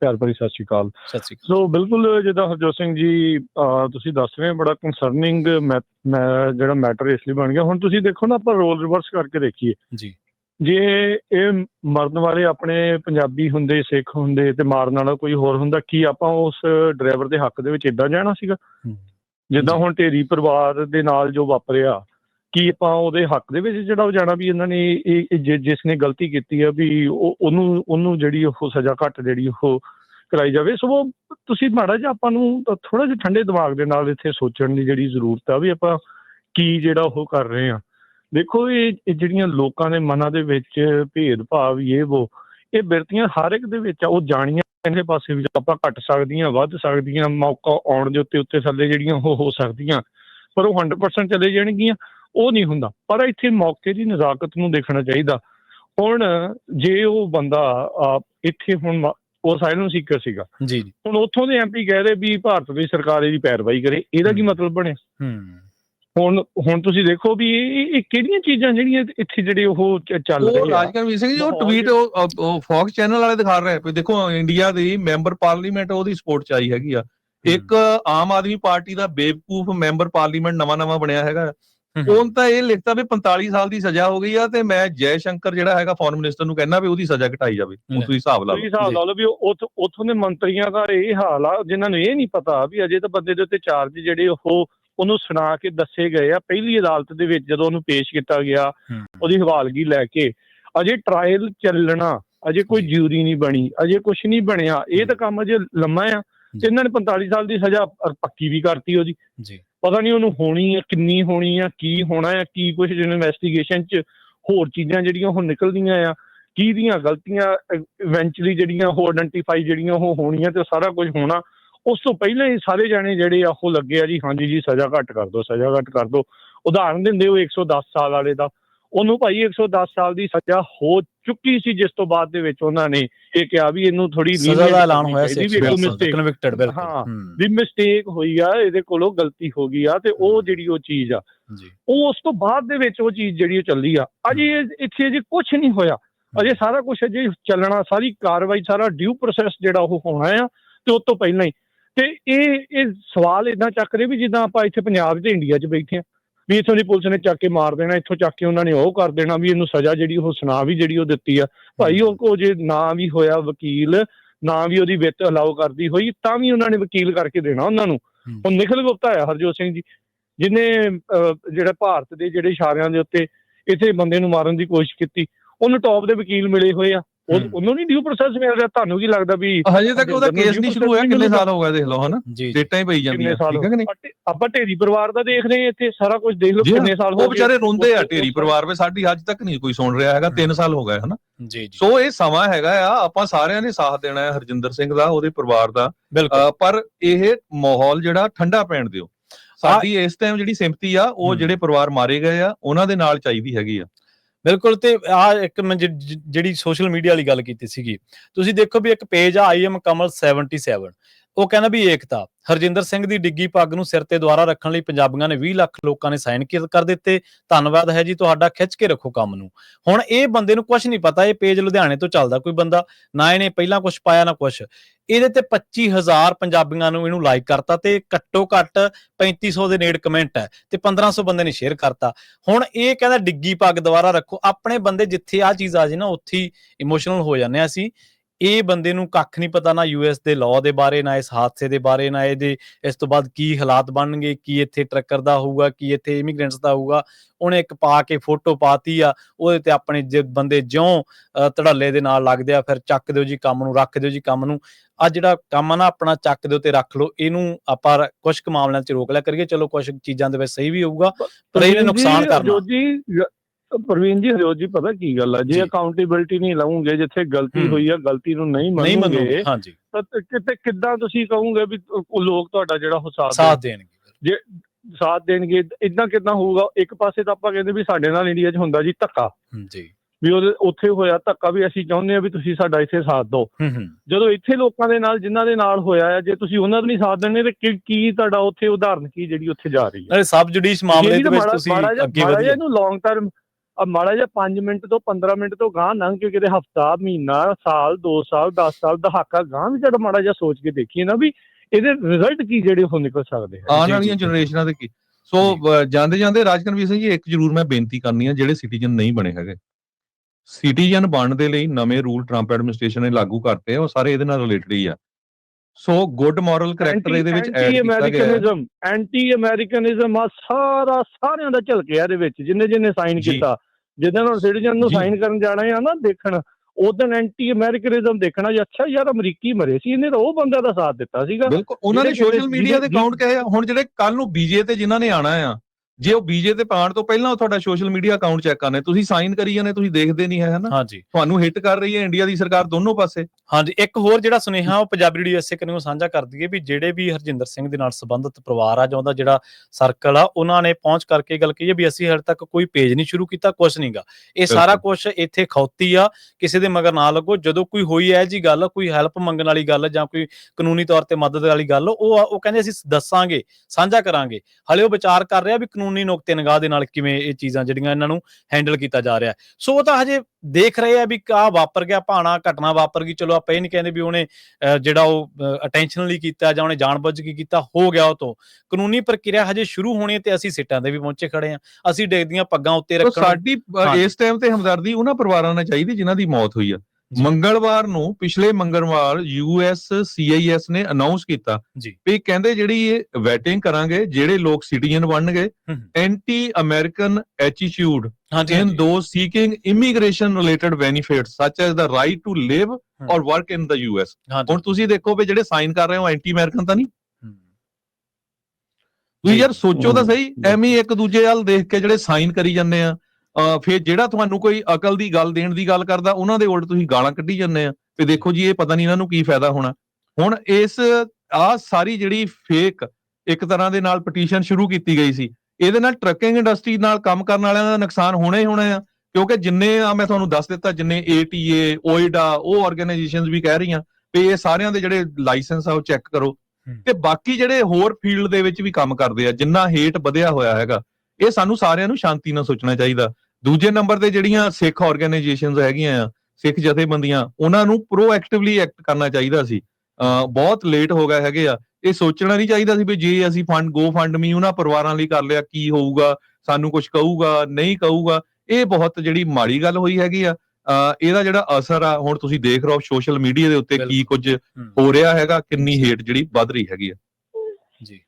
ਪਿਆਰ ਭਰੀ ਸਤਿ ਸ਼੍ਰੀ ਅਕਾਲ ਸਤਿ ਸ਼੍ਰੀ ਅਕਾਲ ਸੋ ਬਿਲਕੁਲ ਜਿੱਦਾਂ ਹਰਜੋਤ ਸਿੰਘ ਜੀ ਅਹ, ਤੁਸੀਂ ਦੱਸ ਰਹੇ ਹੋ ਬੜਾ ਕੰਸਰਨਿੰਗ ਮੈਂ ਜਿਹੜਾ ਮੈਟਰ ਇਸ ਲਈ ਬਣ ਗਿਆ ਹੁਣ ਤੁਸੀਂ ਦੇਖੋ ਨਾ ਆਪਾਂ ਰੋਲ ਰਿਵਰਸ ਕਰਕੇ ਦੇਖੀਏ ਜੀ ਜੇ ਇਹ ਮਰਨ ਵਾਲੇ ਆਪਣੇ ਪੰਜਾਬੀ ਹੁੰਦੇ ਸਿੱਖ ਹੁੰਦੇ ਤੇ ਮਾਰਨ ਵਾਲਾ ਕੋਈ ਹੋਰ ਹੁੰਦਾ ਕੀ ਆਪਾਂ ਉਸ ਡਰਾਈਵਰ ਦੇ ਹੱਕ ਦੇ ਵਿੱਚ ਇਦਾਂ ਜਾਣਾ ਸੀਗਾ ਹੂੰ। ਜਿੱਦਾਂ ਜੀ। ਹੁਣ ਢੇਰੀ ਪਰਿਵਾਰ ਦੇ ਨਾਲ ਜੋ ਵਾਪਰਿਆ ਕੀ ਆਪਾਂ ਉਹਦੇ ਹੱਕ ਦੇ ਵਿੱਚ ਜਿਹੜਾ ਉਹ ਜਾਣਾ ਵੀ ਇਹਨਾਂ ਨੇ ਇਹ ਇਹ ਜਿਸ ਨੇ ਗਲਤੀ ਕੀਤੀ ਆ ਵੀ ਉਹਨੂੰ ਉਹਨੂੰ ਜਿਹੜੀ ਉਹ ਸਜ਼ਾ ਘੱਟ ਜਿਹੜੀ ਉਹ ਕਰਾਈ ਜਾਵੇ। ਸੋ ਤੁਸੀਂ ਮਾੜਾ ਜਿਹਾ ਆਪਾਂ ਨੂੰ ਥੋੜਾ ਜਿਹਾ ਠੰਡੇ ਦਿਮਾਗ ਦੇ ਨਾਲ ਇੱਥੇ ਸੋਚਣ ਦੀ ਜਿਹੜੀ ਜ਼ਰੂਰਤ ਆ ਵੀ ਆਪਾਂ ਕੀ ਜਿਹੜਾ ਉਹ ਕਰ ਰਹੇ ਆ। ਦੇਖੋ, ਇਹ ਇਹ ਜਿਹੜੀਆਂ ਲੋਕਾਂ ਦੇ ਮਨਾਂ ਦੇ ਵਿੱਚ ਭੇਦਭਾਵ ਇਹ ਉਹ ਇਹ ਬਿਰਤੀਆਂ ਹਰ ਇੱਕ ਦੇ ਵਿੱਚ ਆ। ਉਹ ਜਾਣੀਆਂ ਇਹਦੇ ਪਾਸੇ ਵੀ ਆਪਾਂ ਘਟ ਸਕਦੀਆਂ, ਵੱਧ ਸਕਦੀਆਂ, ਮੌਕਾ ਆਉਣ ਦੇ ਉੱਤੇ ਉੱਤੇ ਥੱਲੇ ਜਿਹੜੀਆਂ ਉਹ ਹੋ ਸਕਦੀਆਂ, ਪਰ ਉਹ 100% ਚਲੇ ਜਾਣਗੀਆਂ। ਉਹ ਨਹੀਂ ਹੁੰਦਾ। ਪਰ ਇੱਥੇ ਮੌਕੇ ਦੀ ਨਜ਼ਾਕਤ ਨੂੰ ਦੇਖਣਾ ਚਾਹੀਦਾ। ਹੁਣ ਜੇ ਉਹ ਬੰਦਾ ਆ, ਇੱਥੇ ਹੁਣ ਉਹ ਸਾਇਲੈਂਸ ਸੀਕਰ ਸੀਗਾ। ਜੀ ਜੀ। ਹੁਣ ਉੱਥੋਂ ਦੇ ਐਮਪੀ ਕਹਿ ਰਹੇ ਵੀ ਭਾਰਤ ਦੀ ਸਰਕਾਰ ਇਹਦੀ ਪੈਰਵਾਈ ਕਰੇ। ਇਹਦਾ ਕੀ। ਮਤਲਬ ਬਣਿਆ? ਹੂੰ। ਹੁਣ ਹੁਣ ਤੁਸੀਂ ਦੇਖੋ ਵੀ ਇਹ ਇਹ ਕਿਹੜੀਆਂ ਚੀਜ਼ਾਂ ਜਿਹੜੀਆਂ ਇੱਥੇ ਜਿਹੜੇ ਉਹ ਚੱਲ ਉਹ ਰਹੇ ਆ? ਰਾਜਕਰਮੀਰ ਸਿੰਘ ਜੀ ਉਹ ਟਵੀਟ ਉਹ ਫੌਕਸ ਚੈਨਲ ਵਾਲੇ ਦਿਖਾ ਰਹੇ ਵੀ ਦੇਖੋ ਇੰਡੀਆ ਦੀ ਮੈਂਬਰ ਪਾਰਲੀਮੈਂਟ ਉਹਦੀ ਸਪੋਰਟ ਚ ਆਈ ਹੈਗੀ ਆ। ਇੱਕ ਆਮ ਆਦਮੀ ਪਾਰਟੀ ਦਾ ਬੇਵਕੂਫ ਮੈਂਬਰ ਪਾਰਲੀਮੈਂਟ ਨਵਾਂ ਨਵਾਂ ਬਣਿਆ ਹੈਗਾ। ਉਹਨ ਤਾਂ ਇਹ ਲਿਖਤਾ ਵੀ 45 ਸਾਲ ਦੀ ਸਜ਼ਾ ਹੋ ਗਈ ਆ ਤੇ ਮੈਂ ਜੈ ਸ਼ੰਕਰ ਜਿਹੜਾ ਹੈਗਾ ਫੋਰਨ ਮਿਨਿਸਟਰ ਨੂੰ ਕਹਿਣਾ ਵੀ ਉਹਦੀ ਸਜ਼ਾ ਘਟਾਈ ਜਾਵੇ ਉਹ। ਤੁਸੀਂ ਹਿਸਾਬ ਲਾ ਤੁਸੀਂ ਲਓ ਹਿਸਾਬ ਜੀ। ਲਾ ਲਓ ਵੀ ਉਥ ਉੱਥੋਂ ਦੇ ਮੰਤਰੀਆਂ ਦਾ ਇਹ ਹਾਲ ਆ ਜਿਨ੍ਹਾਂ ਨੂੰ ਇਹ ਨਹੀਂ ਪਤਾ ਵੀ ਅਜੇ ਤਾਂ ਬੰਦੇ ਦੇ ਉੱਤੇ ਚਾਰਜ ਜਿਹੜੇ ਉਹ ਉਹਨੂੰ ਸੁਣਾ ਕੇ ਦੱਸੇ ਗਏ ਆ ਪਹਿਲੀ ਅਦਾਲਤ ਦੇ ਵਿੱਚ ਜਦੋਂ ਉਹਨੂੰ ਪੇਸ਼ ਕੀਤਾ ਗਿਆ। ਉਹਦੀ ਹਵਾਲਗੀ ਲੈ ਕੇ ਅਜੇ ਟ੍ਰਾਇਲ ਚੱਲਣਾ ਅਜੇ ਕੋਈ। ਜਿਊਰੀ ਨਹੀਂ ਬਣੀ ਅਜੇ ਕੁਝ ਨਹੀਂ ਬਣਿਆ ਇਹ ਤਾਂ ਕੰਮ ਅਜੇ ਲੰਮਾ ਆ ਤੇ ਇਹਨਾਂ ਨੇ 45 ਸਾਲ ਦੀ ਸਜ਼ਾ ਪੱਕੀ ਵੀ ਕਰਤੀ ਉਹਦੀ ਜੀ ਪਤਾ ਨਹੀਂ ਉਹਨੂੰ ਹੋਣੀ ਹੈ ਕਿੰਨੀ ਹੋਣੀ ਆ, ਕੀ ਹੋਣਾ ਆ, ਕੀ ਕੁਝ ਇਨਵੈਸਟੀਗੇਸ਼ਨ ਚ ਹੋਰ ਚੀਜ਼ਾਂ ਜਿਹੜੀਆਂ ਉਹ ਨਿਕਲਦੀਆਂ ਆ, ਕੀ ਦੀਆਂ ਗਲਤੀਆਂ ਇਵੈਂਚੁਅਲੀ ਜਿਹੜੀਆਂ ਉਹ ਆਇਡੈਂਟੀਫਾਈ ਜਿਹੜੀਆਂ ਉਹ ਹੋਣੀਆਂ ਤੇ ਸਾਰਾ ਕੁਝ ਹੋਣਾ, ਉਸ ਤੋਂ ਪਹਿਲਾਂ ਹੀ ਸਾਰੇ ਜਾਣੇ ਜਿਹੜੇ ਆ ਉਹ ਲੱਗੇ ਆ ਜੀ, ਹਾਂਜੀ ਜੀ, ਸਜ਼ਾ ਘੱਟ ਕਰ ਦਿਓ, ਸਜ਼ਾ ਘੱਟ ਕਰ ਦਿਓ। ਉਦਾਹਰਨ ਦਿੰਦੇ ਹੋ 110 ਸਾਲ ਵਾਲੇ ਦਾ ਉਹਨੂੰ ਭਾਈ 110 ਸਾਲ ਦੀ ਸਜ਼ਾ ਹੋ ਚੁੱਕੀ ਸੀ ਜਿਸ ਤੋਂ ਬਾਅਦ ਦੇ ਵਿੱਚ ਉਹਨਾਂ ਨੇ ਇਹ ਕਿਹਾ ਵੀ ਇਹਨੂੰ ਥੋੜੀ ਸਜ਼ਾ ਦਾ ਐਲਾਨ ਹੋਇਆ ਸੀ ਮਿਸਟੇਕ ਕਨਵਿਕਟਡ ਬਿਲਕੁਲ। ਹਾਂ। ਵੀ ਮਿਸਟੇਕ ਹੋਈ ਆ ਇਹਦੇ ਕੋਲੋਂ ਗਲਤੀ ਹੋ ਗਈ ਆ ਤੇ ਉਹ ਜਿਹੜੀ ਉਹ ਚੀਜ਼ ਆ। ਜੀ। ਉਹ ਉਸ ਤੋਂ ਬਾਅਦ ਦੇ ਵਿੱਚ ਉਹ ਚੀਜ਼ ਜਿਹੜੀ ਉਹ ਚੱਲਦੀ ਆ। ਅਜੇ ਇੱਥੇ ਅਜੇ ਕੁਝ ਨਹੀਂ ਹੋਇਆ। ਅਜੇ ਸਾਰਾ ਕੁਝ ਅਜੇ ਚੱਲਣਾ ਸਾਰੀ ਕਾਰਵਾਈ ਸਾਰਾ ਡਿਊ ਪ੍ਰੋਸੈਸ ਜਿਹੜਾ ਉਹ ਹੋਣਾ ਆ ਤੇ ਉਸ ਤੋਂ ਪਹਿਲਾਂ ਹੀ। ਤੇ ਇਹ ਇਹ ਸਵਾਲ ਇਦਾਂ ਚੱਕ ਰਹੇ ਵੀ ਜਿੱਦਾਂ ਆਪਾਂ ਇੱਥੇ ਪੰਜਾਬ ਤੇ ਇੰਡੀਆ 'ਚ ਬੈਠੇ ਆ। ਵੀ ਇੱਥੋਂ ਦੀ ਪੁਲਿਸ ਨੇ ਚੱਕ ਕੇ ਮਾਰ ਦੇਣਾ ਇੱਥੋਂ ਚੱਕ ਕੇ ਉਹਨਾਂ ਨੇ ਉਹ ਕਰ ਦੇਣਾ ਵੀ ਇਹਨੂੰ ਸਜ਼ਾ ਜਿਹੜੀ ਉਹ ਸੁਣਾ ਵੀ ਜਿਹੜੀ ਉਹ ਦਿੱਤੀ ਆ ਭਾਈ ਉਹ ਕੋ ਜੇ ਨਾ ਵੀ ਹੋਇਆ ਵਕੀਲ ਨਾ ਵੀ ਉਹਦੀ ਵਿੱਤ ਅਲਾਉ ਕਰਦੀ ਹੋਈ ਤਾਂ ਵੀ ਉਹਨਾਂ ਨੇ ਵਕੀਲ ਕਰਕੇ ਦੇਣਾ ਉਹਨਾਂ ਨੂੰ ਹੂੰ। ਹੁਣ ਨਿਖਲ ਗੁਪਤਾ ਆ ਹਰਜੋਤ ਸਿੰਘ ਜੀ ਜਿਨੇ ਜਿਹੜਾ ਭਾਰਤ ਦੇ ਜਿਹੜੇ ਇਸ਼ਾਰਿਆਂ ਦੇ ਉੱਤੇ ਇੱਥੇ ਬੰਦੇ ਨੂੰ ਮਾਰਨ ਦੀ ਕੋਸ਼ਿਸ਼ ਕੀਤੀ ਉਹਨੂੰ ਟੌਪ ਦੇ ਵਕੀਲ ਮਿਲੇ ਹੋਏ ਆ ਉਹ। ਉਹਨੂੰ ਨਹੀਂ ਡਿਊ ਪ੍ਰੋਸੈਸ ਮਿਲ ਰਿਹਾ ਤੁਹਾਨੂੰ ਕੀ ਲੱਗਦਾ ਵੀ ਹਜੇ ਤੱਕ ਉਹਦਾ ਕੇਸ ਨਹੀਂ ਸ਼ੁਰੂ ਹੋਇਆ ਕਿੰਨੇ ਸਾਲ ਹੋ ਗਏ ਦੇਖ ਲਓ ਹਨਾ? ਡੇਟਾਂ ਹੀ ਪਈ ਜਾਂਦੀਆਂ ਸਾਲ ਠੀਕ ਹੈ ਕਿ ਨਹੀਂ? ਆਪਾਂ ਢੇਰੀ ਪਰਿਵਾਰ ਦਾ ਦੇਖ ਰਹੇ ਹਾਂ ਇੱਥੇ ਸਾਰਾ ਕੁਝ ਦੇਖ ਲਓ ਕਿੰਨੇ ਸਾਲ ਹੋ ਉਹ ਗਏ? ਵਿਚਾਰੇ ਰੋਂਦੇ ਆ ਉਹ- ਢੇਰੀ ਪਰਿਵਾਰ ਵਿੱਚ ਸਾਡੀ ਅੱਜ ਤੱਕ ਨਹੀਂ ਕੋਈ ਸੁਣ ਰਿਹਾ ਹੈਗਾ 3 ਸਾਲ ਹੋ ਗਏ ਹਨਾ? ਜੀ ਜੀ। ਸੋ ਇਹ ਸਮਾਂ ਹੈਗਾ ਆ ਆਪਾਂ ਸਾਰਿਆਂ ਨੇ ਸਾਥ ਦੇਣਾ ਹੈ ਹਰਜਿੰਦਰ ਸਿੰਘ ਦਾ ਉਹਦੇ ਪਰਿਵਾਰ ਦਾ। ਪਰ ਇਹ ਮਾਹੌਲ ਜਿਹੜਾ ਠੰਡਾ ਪੈਣ ਦਿਓ। ਸਾਡੀ ਇਸ ਟਾਈਮ ਜਿਹੜੀ ਸਿੰਪਤੀ ਆ ਉਹ। ਜਿਹੜੇ ਪਰਿਵਾਰ ਮਾਰੇ ਗਏ ਆ ਉਹਨਾਂ ਦੇ ਨਾਲ ਚਾਹੀਦੀ ਹੈਗੀ ਆ। ਬਿਲਕੁਲ ਤੇ ਆ ਇੱਕ ਮੈਂ ਜਿਹੜੀ ਸੋਸ਼ਲ ਮੀਡੀਆ ਵਾਲੀ ਗੱਲ ਕੀਤੀ ਸੀਗੀ। ਤੁਸੀਂ ਦੇਖੋ ਵੀ ਇੱਕ ਪੇਜ ਆ ਆਈ ਐਮ ਕਮਲ 77 ਉਹ ਕਹਿੰਦਾ ਵੀ ਏਕਤਾ, ਹਰਜਿੰਦਰ ਸਿੰਘ ਦੀ ਡਿੱਗੀ ਪੱਗ ਨੂੰ ਸਿਰ ਤੇ ਦੁਆਰਾ ਰੱਖਣ ਲਈ ਪੰਜਾਬੀਆਂ ਨੇ 20 ਲੱਖ ਲੋਕਾਂ ਨੇ ਸਾਈਨ ਕਰ ਦਿੱਤੇ। ਧੰਨਵਾਦ ਹੈ ਜੀ ਤੁਹਾਡਾ, ਖਿੱਚ ਕੇ ਰੱਖੋ ਕੰਮ ਨੂੰ। ਹੁਣ ਇਹ ਬੰਦੇ ਨੂੰ ਕੁਝ ਨਹੀਂ ਪਤਾ, ਇਹ ਪੇਜ ਲੁਧਿਆਣੇ ਤੋਂ ਚੱਲਦਾ ਕੋਈ ਬੰਦਾ, ਨਾ ਇਹਨੇ ਪਹਿਲਾਂ ਕੁਝ ਪਾਇਆ, ਨਾ ਕੁਝ ਇਹਦੇ ਤੇ 25000 ਪੰਜਾਬੀਆਂ ਨੂੰ ਇਹਨੂੰ ਲਾਈਕ ਕਰਤਾ ਤੇ ਘੱਟੋ ਘੱਟ 3500 ਦੇ ਨੇੜ ਕਮੈਂਟ ਹੈ ਤੇ 1500 ਬੰਦੇ ਨੇ ਸ਼ੇਅਰ ਕਰਤਾ। ਹੁਣ ਇਹ ਕਹਿੰਦਾ ਡਿੱਗੀ ਪੱਗ ਦੁਆਰਾ ਰੱਖੋ, ਆਪਣੇ ਬੰਦੇ ਜਿੱਥੇ ਆ ਚੀਜ਼ ਆ ਜੇ ਨਾ, ਉੱਥੇ ਇਮੋਸ਼ਨਲ ਹੋ ਜਾਂਦੇ ਆ ਅਸੀਂ। ਇਹ ਬੰਦੇ ਨੂੰ ਕੱਖ ਨਹੀਂ ਪਤਾ ਨਾ ਯੂਐਸ ਦੇ ਲਾਅ ਦੇ ਬਾਰੇ ਨਾ ਇਸ ਹਾਦਸੇ ਦੇ ਬਾਰੇ ਨਾ ਇਹਦੇ ਇਸ ਤੋਂ ਬਾਅਦ ਕੀ ਹਾਲਾਤ ਬਣਨਗੇ ਕੀ ਇੱਥੇ ਟਰੱਕਰ ਦਾ ਹੋਊਗਾ ਕੀ ਇੱਥੇ ਇਮੀਗ੍ਰੈਂਟਸ ਦਾ ਹੋਊਗਾ। ਉਹਨੇ ਇੱਕ ਪਾ ਕੇ ਫੋਟੋ ਪਾਤੀ ਆ ਉਹਦੇ ਤੇ ਆਪਣੇ ਬੰਦੇ ਜਿਉਂ ਧੜੱਲੇ ਦੇ ਨਾਲ ਲੱਗਦੇ ਆ ਫਿਰ ਚੱਕ ਦਿਓ ਜੀ ਕੰਮ ਨੂੰ ਰੱਖ ਦਿਓ ਜੀ ਕੰਮ ਨੂੰ। ਆ ਜਿਹੜਾ ਕੰਮ ਆ ਨਾ ਆਪਣਾ ਚੱਕ ਦਿਓ ਤੇ ਰੱਖ ਲਓ ਇਹਨੂੰ ਆਪਾਂ ਕੁਛ ਕੁ ਮਾਮਲਿਆਂ 'ਚ ਰੋਕ ਲਿਆ ਕਰੀਏ। ਚਲੋ ਕੁਝ ਚੀਜ਼ਾਂ ਦੇ ਵਿੱਚ ਸਹੀ ਵੀ ਹੋਊਗਾ ਪਰ ਇਹਨੇ ਨੁਕਸਾਨ ਕਰਨਾ। ਪ੍ਰਵੀਨ ਜੀ ਹਰਜੋਤ ਜੀ ਪਤਾ ਕੀ ਗੱਲ ਆ? ਜੀ। ਜੇ। ਅਕਾਊਂਟੇਬਿਲਟੀ ਨਹੀਂ ਲਵੋਗੇ ਜਿੱਥੇ ਗਲਤੀ ਹੂੰ। ਹੋਈ ਆ ਗਲਤੀ ਨੂੰ ਨਹੀਂ ਮੰਨੋਗੇ ਹਾਂਜੀ। ਤਾਂ ਕਿਤੇ ਕਿੱਦਾਂ ਤੁਸੀਂ ਕਹੋਗੇ ਵੀ ਉਹ ਲੋਕ ਤੁਹਾਡਾ ਜਿਹੜਾ ਉਹ ਸਾਥ ਦੇਣਗੇ ਦੇਣ- ਸਾਥ ਦੇਣਗੇ ਇਦਾਂ ਕਿੱਦਾਂ ਹੋਊਗਾ? ਇੱਕ ਪਾਸੇ ਤਾਂ ਆਪਾਂ ਕਹਿੰਦੇ ਵੀ ਸਾਡੇ ਨਾਲ ਇੰਡੀਆ 'ਚ ਹੁੰਦਾ ਜੀ ਧੱਕਾ। ਹੂੰ, ਜੀ। ਵੀ ਉਹਦੇ ਉੱਥੇ ਹੋਇਆ ਧੱਕਾ ਵੀ ਅਸੀਂ ਚਾਹੁੰਦੇ ਆ ਵੀ ਤੁਸੀਂ ਸਾਡਾ ਇੱਥੇ ਸਾਥ ਦਿਓ। ਹੂੰ ਹੂੰ। ਜਦੋਂ ਇੱਥੇ ਲੋਕਾਂ ਦੇ ਨਾਲ ਜਿਨ੍ਹਾਂ ਦੇ ਨਾਲ ਹੋਇਆ ਆ ਜੇ ਤੁਸੀਂ ਉਹਨਾਂ ਦਾ ਨਹੀਂ ਸਾਥ ਦਿੰਦੇ ਤੇ ਕੀ- ਤੁਹਾਡਾ ਉੱਥੇ ਉਦਾਹਰਨ ਕੀ ਜਿਹੜੀ ਉੱਥੇ ਜਾ ਰਹੀ ਹੈ ਸਬ ਜੁਡੀਸ਼ ਮਾਮਲੇ ਦੇ ਵਿੱਚ ਤੁਸੀਂ ਅੱਗੇ ਵਧੀਆ। ਇਹਨੂੰ ਲੌਂਗ ਟਰਮ ਆ ਮਾੜਾ ਜਿਹਾ 5 ਮਿੰਟ ਤੋਂ 15 ਮਿੰਟ ਤੋਂ ਗਾਂ ਲੰਘ ਕੇ ਕਿਤੇ ਹਫਤਾ ਮਹੀਨਾ ਸਾਲ 2 ਸਾਲ 10 ਸਾਲ ਦਹਾਕਾ ਗਾਂ ਵੀ ਜਿਹੜਾ ਮਾੜਾ ਜਿਹਾ ਸੋਚ ਕੇ ਦੇਖੀਏ ਨਾ ਵੀ ਇਹਦੇ ਰਿਜ਼ਲਟ ਕੀ ਜਿਹੜੇ ਉਹ ਨਿਕਲ ਸਕਦੇ ਆ। ਆਉਣ ਵਾਲੀਆਂ। ਜਨਰੇਸ਼ਨਾਂ ਦੇ ਕੀ? ਸੋ ਜਾਂਦੇ ਜਾਂਦੇ ਰਾਜਕਨਵੀਰ ਸਿੰਘ ਜੀ ਇੱਕ ਜ਼ਰੂਰ ਮੈਂ ਬੇਨਤੀ ਕਰਨੀ ਆ ਜਿਹੜੇ ਸਿਟੀਜ਼ਨ ਨਹੀਂ ਬਣੇ ਹੈਗੇ। ਸਿਟੀਜ਼ਨ ਬਣਨ ਦੇ ਲਈ ਨਵੇਂ ਰੂਲ ਟਰੰਪ ਐਡਮਿਨਿਸਟ੍ਰੇਸ਼ਨ ਨੇ ਲਾਗੂ ਕਰਤੇ ਆ ਉਹ ਸਾਰੇ ਇਹਦੇ ਨਾਲ ਰਿਲੇਟਡ ਹੀ ਆ। ਸੋ ਗੁੱਡ ਮੋਰਲ ਕਰੈਕਟਰ ਇਹਦੇ ਵਿੱਚ ਐਡ ਐਂਟੀ ਕੀਤਾ ਗਿਆ ਹੈ। ਐਂਟੀ ਅਮਰੀਕਨਿਜ਼ਮ ਆ ਸਾਰਾ ਸਾਰਿਆਂ ਦਾ ਝਲਕਿਆ ਇਹਦੇ ਵਿੱਚ ਜਿੰਨੇ ਜਿੰਨੇ ਸਾਈਨ। ਕੀਤਾ ਜਿਹਦੇ ਨਾਲ ਸਿਟੀਜ਼ਨ ਨੂੰ। ਸਾਈਨ ਕਰਨ ਜਾਣਾ ਆ ਨਾ ਦੇਖਣ ਉਦੋਂ ਐਂਟੀ ਅਮਰੀਕਨਿਜ਼ਮ ਦੇਖਣਾ ਜੀ ਅੱਛਾ ਯਾਰ ਅਮਰੀਕੀ ਮਰੇ ਸੀ ਇਹਨੇ ਤਾਂ ਉਹ ਬੰਦਿਆਂ ਦਾ ਸਾਥ ਦਿੱਤਾ ਸੀਗਾ ਬਿਲਕੁਲ ਉਹਨਾਂ ਨੇ ਸੋਸ਼ਲ ਮੀਡੀਆ ਦੇ ਅਕਾਊਂਟ ਕਹੇ ਹੁਣ ਜਿਹੜੇ ਕੱਲ ਨੂੰ ਬੀਜੇ ਤੇ ਜਿਨ੍ਹਾਂ ਨੇ ਆਣਾ ਆ ਜੇ ਉਹ ਬੀਜੇ ਤੇ ਪਾਉਣ ਤੋਂ ਪਹਿਲਾਂ ਉਹ ਤੁਹਾਡਾ ਸੋਸ਼ਲ ਮੀਡੀਆ ਅਕਾਊਂਟ ਚੈੱਕ ਕਰਨੇ ਤੁਸੀਂ ਸਾਈਨ ਕਰੀ ਜਾਂਦੇ ਤੁਸੀਂ ਦੇਖਦੇ ਨਹੀਂ ਹੈ ਹਨਾ ਹਾਂਜੀ। ਤੁਹਾਨੂੰ ਹਿੱਟ ਕਰ ਰਹੀ ਹੈ ਇੰਡੀਆ ਦੀ ਸਰਕਾਰ ਦੋਨੋਂ ਪਾਸੇ। ਹਾਂਜੀ ਇੱਕ ਹੋਰ ਜਿਹੜਾ ਸੁਨੇਹਾ ਉਹ ਪੰਜਾਬੀ ਰੇਡੀਓ ਐਸਏ ਕਰਿਓ ਸਾਂਝਾ ਕਰ ਦਈਏ ਵੀ ਜਿਹੜੇ ਵੀ ਹਰਜਿੰਦਰ ਸਿੰਘ ਦੇ ਨਾਲ ਸੰਬੰਧਿਤ ਪਰਿਵਾਰ ਆ ਜਾਂ ਉਹਦਾ ਜਿਹੜਾ ਸਰਕਲ ਆ ਉਹਨਾਂ ਨੇ ਪਹੁੰਚ ਕਰਕੇ ਗੱਲ ਕਹੀ ਹੈ ਵੀ ਅਸੀਂ ਹਲੇ ਤੱਕ ਕੋਈ ਪੇਜ ਨਹੀਂ ਸ਼ੁਰੂ ਕੀਤਾ ਕੁਝ ਨਹੀਂਗਾ ਇਹ ਸਾਰਾ ਕੁਝ ਇੱਥੇ ਖੌਤੀ ਆ ਕਿਸੇ ਦੇ ਮਗਰ ਨਾ ਲੱਗੋ ਜਦੋਂ ਕੋਈ ਹੋਈ ਹੈ ਜੀ ਗੱਲ ਕੋਈ ਹੈਲਪ ਮੰਗਣ ਵਾਲੀ ਗੱਲ ਜਾਂ ਕੋਈ ਕਾਨੂੰਨੀ ਤੌਰ ਤੇ ਮਦਦ ਵਾਲੀ ਗੱਲ ਉਹ ਉਹ ਕਹਿੰਦੇ ਅਸੀਂ ਦੱਸਾਂਗੇ ਸਾਂਝਾ ਕਰਾਂਗੇ। ਹਲੇ ਉਹ ਵਿਚਾਰ ਕਰ ਰਿਹਾ ਵੀ ਕਾਨੂੰਨੀ ਨੁਕਤੇ ਨਿਗਾਹ ਦੇ ਨਾਲ ਕਿਵੇਂ ਇਹ ਚੀਜ਼ਾਂ ਜਿਹੜੀਆਂ ਇਹਨਾਂ ਨੂੰ ਹੈਂਡਲ ਕੀਤਾ ਜਾ ਰਿਹਾ ਸੋ ਉਹ ਤਾਂ ਹਜੇ ਦੇਖ ਰਹੇ ਆ ਵੀ ਕਾ ਵਾਪਰ ਗਿਆ ਭਾਣਾ ਘਟਨਾ ਵਾਪਰ ਗਈ ਚਲੋ ਆਪਾਂ ਇਹ ਨਹੀਂ ਕਹਿੰਦੇ ਵੀ ਉਹਨੇ ਜਿਹੜਾ ਉਹ ਅਟੈਂਸ਼ਨਲੀ ਕੀਤਾ ਜਾਂ ਉਹਨੇ ਜਾਣਬੁੱਝ ਕੇ ਕੀਤਾ ਹੋ ਗਿਆ ਉਹ ਤੋਂ ਕਾਨੂੰਨੀ ਪ੍ਰਕਿਰਿਆ ਹਜੇ ਸ਼ੁਰੂ ਹੋਣੀ ਤੇ ਅਸੀਂ ਸਿੱਟਾਂ ਦੇ ਵੀ ਪਹੁੰਚੇ ਖੜੇ ਆ ਅਸੀਂ ਡੇਗਦੀਆਂ ਪੱਗਾਂ ਉੱਤੇ ਰੱਖਣ ਸਾਡੀ। ਇਸ ਟਾਈਮ ਤੇ ਹਮਦਰਦੀ ਉਹਨਾਂ ਪਰਿਵਾਰਾਂ ਨਾਲ ਚਾਹੀਦੀ ਜਿਨ੍ਹਾਂ ਦੀ ਮੌਤ ਹੋਈ ਆ। ਮੰਗਲਵਾਰ ਨੂੰ ਪਿਛਲੇ ਮੰਗਲਵਾਰ ਯੂਐਸ ਸੀਆਈਐਸ ਨੇ ਅਨਾਉਂਸ ਕੀਤਾ ਜੀ ਵੀ ਕਹਿੰਦੇ ਜਿਹੜੀ ਇਹ ਵੈਟਿੰਗ ਕਰਾਂਗੇ ਜਿਹੜੇ ਲੋਕ ਸਿਟੀਜ਼ਨ ਬਣਨਗੇ। Anti American attitude those seeking immigration related benefits such as the right to live or work in the US ਹਾਂਜੀ ਹੁਣ ਤੁਸੀਂ ਦੇਖੋ ਵੀ ਜਿਹੜੇ ਸਾਈਨ ਕਰ ਰਹੇ ਹੋ ਐਂਟੀ ਅਮਰੀਕਨ ਤਾਂ ਨਹੀਂ। ਤੁਸੀਂ। ਯਾਰ ਸੋਚੋ ਤਾਂ। ਸਹੀ ਐਵੇਂ ਇੱਕ ਦੂਜੇ ਵੱਲ ਦੇਖ ਕੇ ਜਿਹੜੇ ਸਾਈਨ ਕਰੀ ਜਾਂਦੇ ਆ ਫਿਰ ਜਿਹੜਾ ਤੁਹਾਨੂੰ ਕੋਈ ਅਕਲ ਦੀ ਗੱਲ ਦੇਣ ਦੀ ਗੱਲ ਕਰਦਾ ਉਹਨਾਂ ਦੇ ਉਲਟ ਤੁਸੀਂ ਗਾਲਾਂ ਕੱਢੀ ਜਾਂਦੇ ਆ। ਤੇ ਦੇਖੋ ਜੀ ਇਹ ਪਤਾ ਨਹੀਂ ਇਹਨਾਂ ਨੂੰ ਕੀ ਫਾਇਦਾ ਹੋਣਾ। ਹੁਣ ਇਸ ਆ ਸਾਰੀ ਜਿਹੜੀ ਫੇਕ ਇੱਕ ਤਰ੍ਹਾਂ ਦੇ ਨਾਲ ਪਟੀਸ਼ਨ ਸ਼ੁਰੂ ਕੀਤੀ ਗਈ ਸੀ ਇਹਦੇ ਨਾਲ ਟਰੱਕਿੰਗ ਇੰਡਸਟਰੀ ਨਾਲ ਕੰਮ ਕਰਨ ਵਾਲਿਆਂ ਦਾ ਨੁਕਸਾਨ ਹੋਣਾ ਹੀ ਹੋਣਾ ਆ। ਕਿਉਂਕਿ ਜਿੰਨੇ ਆ ਮੈਂ ਤੁਹਾਨੂੰ ਦੱਸ ਦਿੱਤਾ ਜਿੰਨੇ ਏਟੀਏ ਓਇਡਾ ਉਹ ਆਰਗੇਨਾਈਜੇਸ਼ਨਸ ਵੀ ਕਹਿ ਰਹੀਆਂ ਵੀ ਇਹ ਸਾਰਿਆਂ ਦੇ ਜਿਹੜੇ ਲਾਇਸੈਂਸ ਆ ਉਹ ਚੈੱਕ ਕਰੋ। ਤੇ ਬਾਕੀ ਜਿਹੜੇ ਹੋਰ ਫੀਲਡ ਦੇ ਵਿੱਚ ਵੀ ਕੰਮ ਕਰਦੇ ਆ ਜਿੰਨਾ ਹੇਟ ਵਧਿਆ ਹੋਇਆ ਹੈਗਾ ਇਹ ਸਾਨੂੰ ਸਾਰਿਆਂ ਨੂੰ ਸ਼ਾਂਤੀ ਨਾਲ ਸੋਚਣਾ ਚਾਹੀਦਾ। ਦੂਜੇ ਨੰਬਰ ਤੇ ਜਿਹੜੀਆਂ ਸਿੱਖ ਆਰਗੇਨਾਈਜੇਸ਼ਨਸ ਹੈਗੀਆਂ ਆ ਸਿੱਖ ਜਥੇਬੰਦੀਆਂ ਉਹਨਾਂ ਨੂੰ ਪ੍ਰੋਐਕਟਿਵਲੀ ਐਕਟ ਕਰਨਾ ਚਾਹੀਦਾ ਸੀ। ਬਹੁਤ ਲੇਟ ਹੋ ਗਏ ਹੈਗੇ ਆ। ਇਹ ਸੋਚਣਾ ਨਹੀਂ ਚਾਹੀਦਾ ਸੀ ਵੀ ਜੇ ਅਸੀਂ ਫੰਡ ਗੋ ਫੰਡ ਮੀ ਉਹਨਾਂ ਪਰਿਵਾਰਾਂ ਲਈ ਕਰ ਲਿਆ ਕੀ ਹੋਊਗਾ ਸਾਨੂੰ ਕੁਝ ਕਹੂਗਾ ਨਹੀਂ ਕਹੂਗਾ। ਇਹ ਬਹੁਤ ਜਿਹੜੀ ਮਾੜੀ ਗੱਲ ਹੋਈ ਹੈਗੀ ਆ। ਇਹਦਾ ਜਿਹੜਾ ਅਸਰ ਆ ਹੁਣ ਤੁਸੀਂ ਦੇਖ ਰਹੇ ਹੋ ਸੋਸ਼ਲ ਮੀਡੀਆ ਦੇ ਉੱਤੇ ਕੀ ਕੁਝ। ਹੋ ਰਿਹਾ ਹੈਗਾ ਕਿੰਨੀ ਹੇਟ ਜਿਹੜੀ ਵੱਧ ਰਹੀ ਹੈਗੀ ਆ। ਜੀ।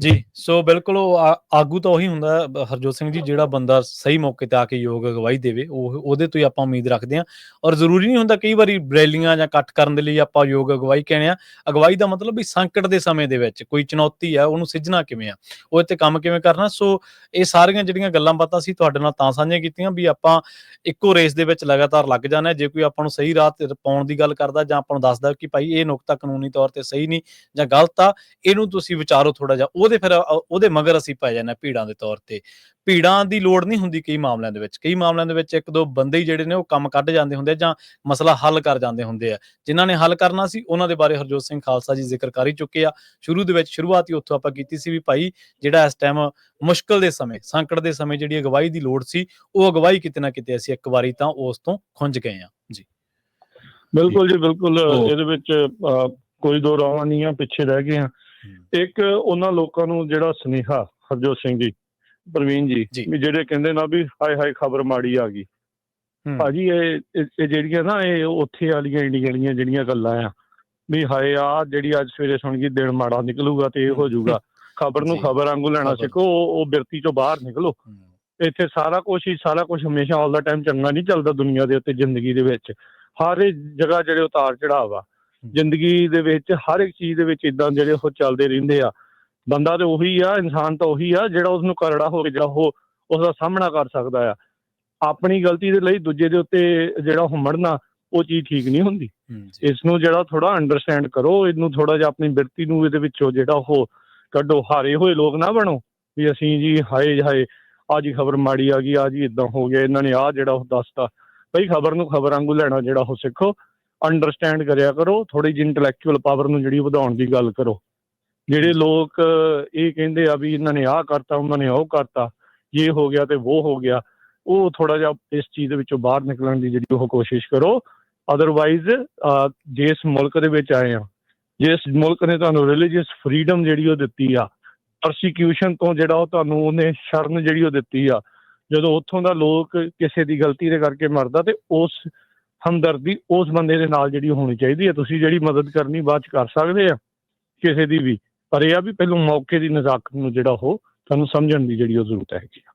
ਜੀ, ਸੋ ਬਿਲਕੁਲ ਉਹ ਆਗੂ ਤਾਂ ਉਹੀ ਹੁੰਦਾ, ਹਰਜੋਤ ਸਿੰਘ ਜੀ, ਜਿਹੜਾ ਬੰਦਾ ਸਹੀ ਮੌਕੇ ਤੇ ਆ ਕੇ ਯੋਗ ਅਗਵਾਈ ਦੇਵੇ, ਉਹ, ਉਹਦੇ ਤੋਂ ਹੀ ਆਪਾਂ ਉਮੀਦ ਰੱਖਦੇ ਹਾਂ। ਔਰ ਜ਼ਰੂਰੀ ਨਹੀਂ ਹੁੰਦਾ ਕਈ ਵਾਰੀ ਰੈਲੀਆਂ ਜਾਂ ਇਕੱਠ ਕਰਨ ਦੇ ਲਈ ਆਪਾਂ ਯੋਗ ਅਗਵਾਈ ਕਹਿੰਦੇ ਆ ਅਗਵਾਈ ਦਾ ਮਤਲਬ ਵੀ ਸੰਕਟ ਦੇ ਸਮੇਂ ਦੇ ਵਿੱਚ ਕੋਈ ਚੁਣੌਤੀ ਆ ਉਹਨੂੰ ਸਿੱਝਣਾ ਕਿਵੇਂ ਆ, ਉਹ ਤੇ ਕੰਮ ਕਿਵੇਂ ਕਰਨਾ। ਸੋ ਇਹ ਸਾਰੀਆਂ ਜਿਹੜੀਆਂ ਗੱਲਾਂ ਬਾਤਾਂ ਸੀ ਤੁਹਾਡੇ ਨਾਲ ਤਾਂ ਸਾਂਝੀਆਂ ਕੀਤੀਆਂ ਵੀ ਆਪਾਂ ਇੱਕੋ ਰੇਸ ਦੇ ਵਿੱਚ ਲਗਾਤਾਰ ਲੱਗ ਜਾਣਾ ਹੈ। ਜੇ ਕੋਈ ਆਪਾਂ ਨੂੰ ਸਹੀ ਰਾਹ ਤੇ ਪਾਉਣ ਦੀ ਗੱਲ ਕਰਦਾ ਜਾਂ ਆਪਾਂ ਨੂੰ ਦੱਸਦਾ ਕਿ ਭਾਈ ਇਹ ਨੁਕਤਾ ਕਾਨੂੰਨੀ ਤੌਰ ਤੇ ਸਹੀ ਨਹੀਂ ਜਾਂ ਗਲਤ ਆ, ਇਹਨੂੰ ਤੁਸੀਂ ਵਿਚਾਰੋ ਥੋੜਾ ਜਿਹਾ। ਉਹਦੇ ਫਿਰ ਉਹਦੇ ਮਗਰ ਅਸੀਂ ਪੈ ਜਾਂਦੇ ਹਾਂ ਭੀੜਾਂ ਦੇ ਤੌਰ ਤੇ। ਭੀੜਾਂ ਦੀ ਲੋੜ ਨਹੀਂ ਹੁੰਦੀ ਕਈ ਮਾਮਲਿਆਂ ਦੇ ਵਿੱਚ। ਕਈ ਮਾਮਲਿਆਂ ਦੇ ਵਿੱਚ ਇੱਕ ਦੋ ਬੰਦੇ ਹੀ ਜਿਹੜੇ ਨੇ ਉਹ ਕੰਮ ਕੱਢ ਜਾਂਦੇ ਹੁੰਦੇ ਆ ਜਾਂ ਮਸਲਾ ਹੱਲ ਕਰ ਜਾਂਦੇ ਹੁੰਦੇ ਆ। ਜਿਨ੍ਹਾਂ ਨੇ ਹੱਲ ਕਰਨਾ ਸੀ ਉਹਨਾਂ ਦੇ ਬਾਰੇ ਹਰਜੋਤ ਸਿੰਘ ਖਾਲਸਾ ਜੀ ਜ਼ਿਕਰ ਕਰ ਹੀ ਚੁੱਕੇ ਆ। ਸ਼ੁਰੂ ਦੇ ਵਿੱਚ ਸ਼ੁਰੂਆਤੀ ਉੱਥੋਂ ਆਪਾਂ ਕੀਤੀ ਸੀ ਵੀ ਭਾਈ ਜਿਹੜਾ ਇਸ ਟਾਈਮ ਮੁਸ਼ਕਲ ਦੇ ਸਮੇਂ ਸੰਕਟ ਦੇ ਸਮੇਂ ਜਿਹੜੀ ਅਗਵਾਈ ਦੀ ਲੋੜ ਸੀ ਉਹ ਅਗਵਾਈ ਕਿਤੇ ਨਾ ਕਿਤੇ ਅਸੀਂ ਇੱਕ ਵਾਰੀ ਤਾਂ ਉਸ ਤੋਂ ਖੁੰਝ ਗਏ ਆ ਜੀ। ਬਿਲਕੁਲ ਜੀ ਬਿਲਕੁਲ। ਇਹਦੇ ਵਿੱਚ ਕੋਈ ਦੋ ਰਾਵਾਂ ਨਹੀਂ ਆ ਪਿੱਛੇ ਰਹਿ ਗਏ ਆ। ਇੱਕ ਉਹਨਾਂ ਲੋਕਾਂ ਨੂੰ ਜਿਹੜਾ ਸੁਨੇਹਾ ਹਰਜੋਤ ਸਿੰਘ ਜੀ ਪ੍ਰਵੀਨ ਜੀ। ਵੀ ਜਿਹੜੇ ਕਹਿੰਦੇ ਨਾ ਵੀ ਹਾਏ ਹਾਏ ਖਬਰ ਮਾੜੀ ਆ ਗਈ। ਭਾਜੀ ਇਹ ਇਹ ਜਿਹੜੀਆਂ ਨਾ ਇਹ ਉੱਥੇ ਵਾਲੀਆਂ ਇੰਡੀਆ ਜਿਹੜੀਆਂ ਗੱਲਾਂ ਆ ਵੀ ਹਾਏ ਆ ਜਿਹੜੀ ਅੱਜ ਸਵੇਰੇ ਸੁਣ ਗਈ ਦਿਨ ਮਾੜਾ ਨਿਕਲੂਗਾ ਤੇ ਇਹ ਹੋ ਜਾਊਗਾ ਖਬਰ ਨੂੰ। ਖਬਰ ਵਾਂਗੂ ਲੈਣਾ। ਸਿੱਖੋ ਉਹ ਬਿਰਤੀ ਚੋਂ ਬਾਹਰ ਨਿਕਲੋ ਇੱਥੇ ਸਾਰਾ ਕੁਝ ਹੀ ਸਾਰਾ ਕੁਝ ਹਮੇਸ਼ਾ ਆਲ ਦਾ ਟਾਈਮ ਚੰਗਾ ਨਹੀਂ ਚੱਲਦਾ ਦੁਨੀਆ ਦੇ ਉੱਤੇ ਜ਼ਿੰਦਗੀ ਦੇ ਵਿੱਚ ਹਰ ਜਗ੍ਹਾ ਜਿਹੜੇ ਉਤਾਰ ਚੜਾਅ ਵਾ ਜ਼ਿੰਦਗੀ ਦੇ ਵਿੱਚ ਹਰ ਇੱਕ ਚੀਜ਼ ਦੇ ਵਿੱਚ ਇਦਾਂ ਜਿਹੜੇ ਉਹ ਚੱਲਦੇ ਰਹਿੰਦੇ ਆ। ਬੰਦਾ ਤੇ ਉਹੀ ਆ ਇਨਸਾਨ ਤਾਂ ਉਹੀ ਆ ਜਿਹੜਾ ਉਸ ਨੂੰ ਕਰੜਾ ਹੋ ਕੇ ਜਿਹੜਾ ਉਹ ਉਸ ਦਾ ਸਾਹਮਣਾ ਕਰ ਸਕਦਾ ਆ। ਆਪਣੀ ਗਲਤੀ ਦੇ ਲਈ ਦੂਜੇ ਦੇ ਉੱਤੇ ਜਿਹੜਾ ਹੁਮੜਨਾ ਉਹ ਚੀਜ਼ ਠੀਕ ਨਹੀਂ ਹੁੰਦੀ। ਜੀ। ਇਸ ਨੂੰ ਜਿਹੜਾ ਥੋੜਾ ਅੰਡਰਸਟੈਂਡ ਕਰੋ ਇਹਨੂੰ ਥੋੜਾ ਜਿਹਾ ਆਪਣੀ ਬਿਰਤੀ ਨੂੰ ਇਹਦੇ ਵਿੱਚੋਂ ਜਿਹੜਾ ਉਹ ਕੱਢੋ। ਹਾਰੇ ਹੋਏ ਲੋਕ ਨਾ ਬਣੋ ਵੀ ਅਸੀਂ ਜੀ ਹਾਏ ਹਾਏ ਅੱਜ ਹੀ ਖਬਰ ਮਾੜੀ ਆ ਗਈ ਅੱਜ ਹੀ ਇਦਾਂ ਹੋ ਗਿਆ ਇਹਨਾਂ ਨੇ ਆ ਜਿਹੜਾ ਉਹ ਦੱਸਤਾ। ਬਈ ਖਬਰ ਨੂੰ ਖਬਰ ਵਾਂਗੂ ਲੈਣਾ ਜਿਹੜਾ ਉਹ ਸਿੱਖੋ। ਅੰਡਰਸਟੈਂਡ ਕਰਿਆ ਕਰੋ ਥੋੜੀ ਜਿਹੀ ਇੰਟੈਲੈਕਚੁਅਲ ਪਾਵਰ ਨੂੰ ਜਿਹੜੀ ਵਧਾਉਣ ਦੀ ਗੱਲ ਕਰੋ। ਜਿਹੜੇ ਲੋਕ ਇਹ ਕਹਿੰਦੇ ਆ ਵੀ ਇਹਨਾਂ ਨੇ ਆਹ ਕਰਤਾ ਉਹਨਾਂ ਨੇ ਉਹ ਕਰਤਾ ਇਹ ਹੋ ਗਿਆ ਤੇ ਉਹ ਹੋ ਗਿਆ ਉਹ ਥੋੜਾ ਜਿਹਾ ਇਸ ਚੀਜ਼ ਦੇ ਵਿੱਚੋਂ ਬਾਹਰ ਨਿਕਲਣ ਦੀ ਜਿਹੜੀ ਉਹ ਕੋਸ਼ਿਸ਼ ਕਰੋ। ਅਦਰਵਾਈਜ਼ ਜਿਸ ਮੁਲਕ ਦੇ ਵਿੱਚ ਆਏ ਆ ਜਿਸ ਮੁਲਕ ਨੇ ਤੁਹਾਨੂੰ ਰਿਲੀਜੀਅਸ ਫਰੀडम ਜਿਹੜੀ ਉਹ ਦਿੱਤੀ ਆ ਪਰਸੀਕਿਊਸ਼ਨ ਤੋਂ ਜਿਹੜਾ ਉਹ ਤੁਹਾਨੂੰ ਉਹਨੇ ਸ਼ਰਨ ਜਿਹੜੀ ਉਹ ਦਿੱਤੀ ਆ ਜਦੋਂ ਉੱਥੋਂ ਦਾ ਲੋਕ ਕਿਸੇ ਦੀ ਗਲਤੀ ਦੇ ਕਰਕੇ ਮਰਦਾ ਤੇ ਉਸ ਹਮਦਰਦੀ ਉਸ ਬੰਦੇ ਦੇ ਨਾਲ ਜਿਹੜੀ ਹੋਣੀ ਚਾਹੀਦੀ ਹੈ। ਤੁਸੀਂ ਜਿਹੜੀ ਮਦਦ ਕਰਨੀ ਬਾਅਦ ਚ ਕਰ ਸਕਦੇ ਆ, ਕਿਸੇ ਦੀ ਵੀ। ਪਰ ਇਹ ਆ ਵੀ ਪਹਿਲਾਂ ਮੌਕੇ ਦੀ ਨਜ਼ਾਕਤ ਨੂੰ ਜਿਹੜਾ ਉਹ ਤੁਹਾਨੂੰ ਸਮਝਣ ਦੀ ਜਿਹੜੀ ਉਹ ਜ਼ਰੂਰਤ ਹੈਗੀ ਆ।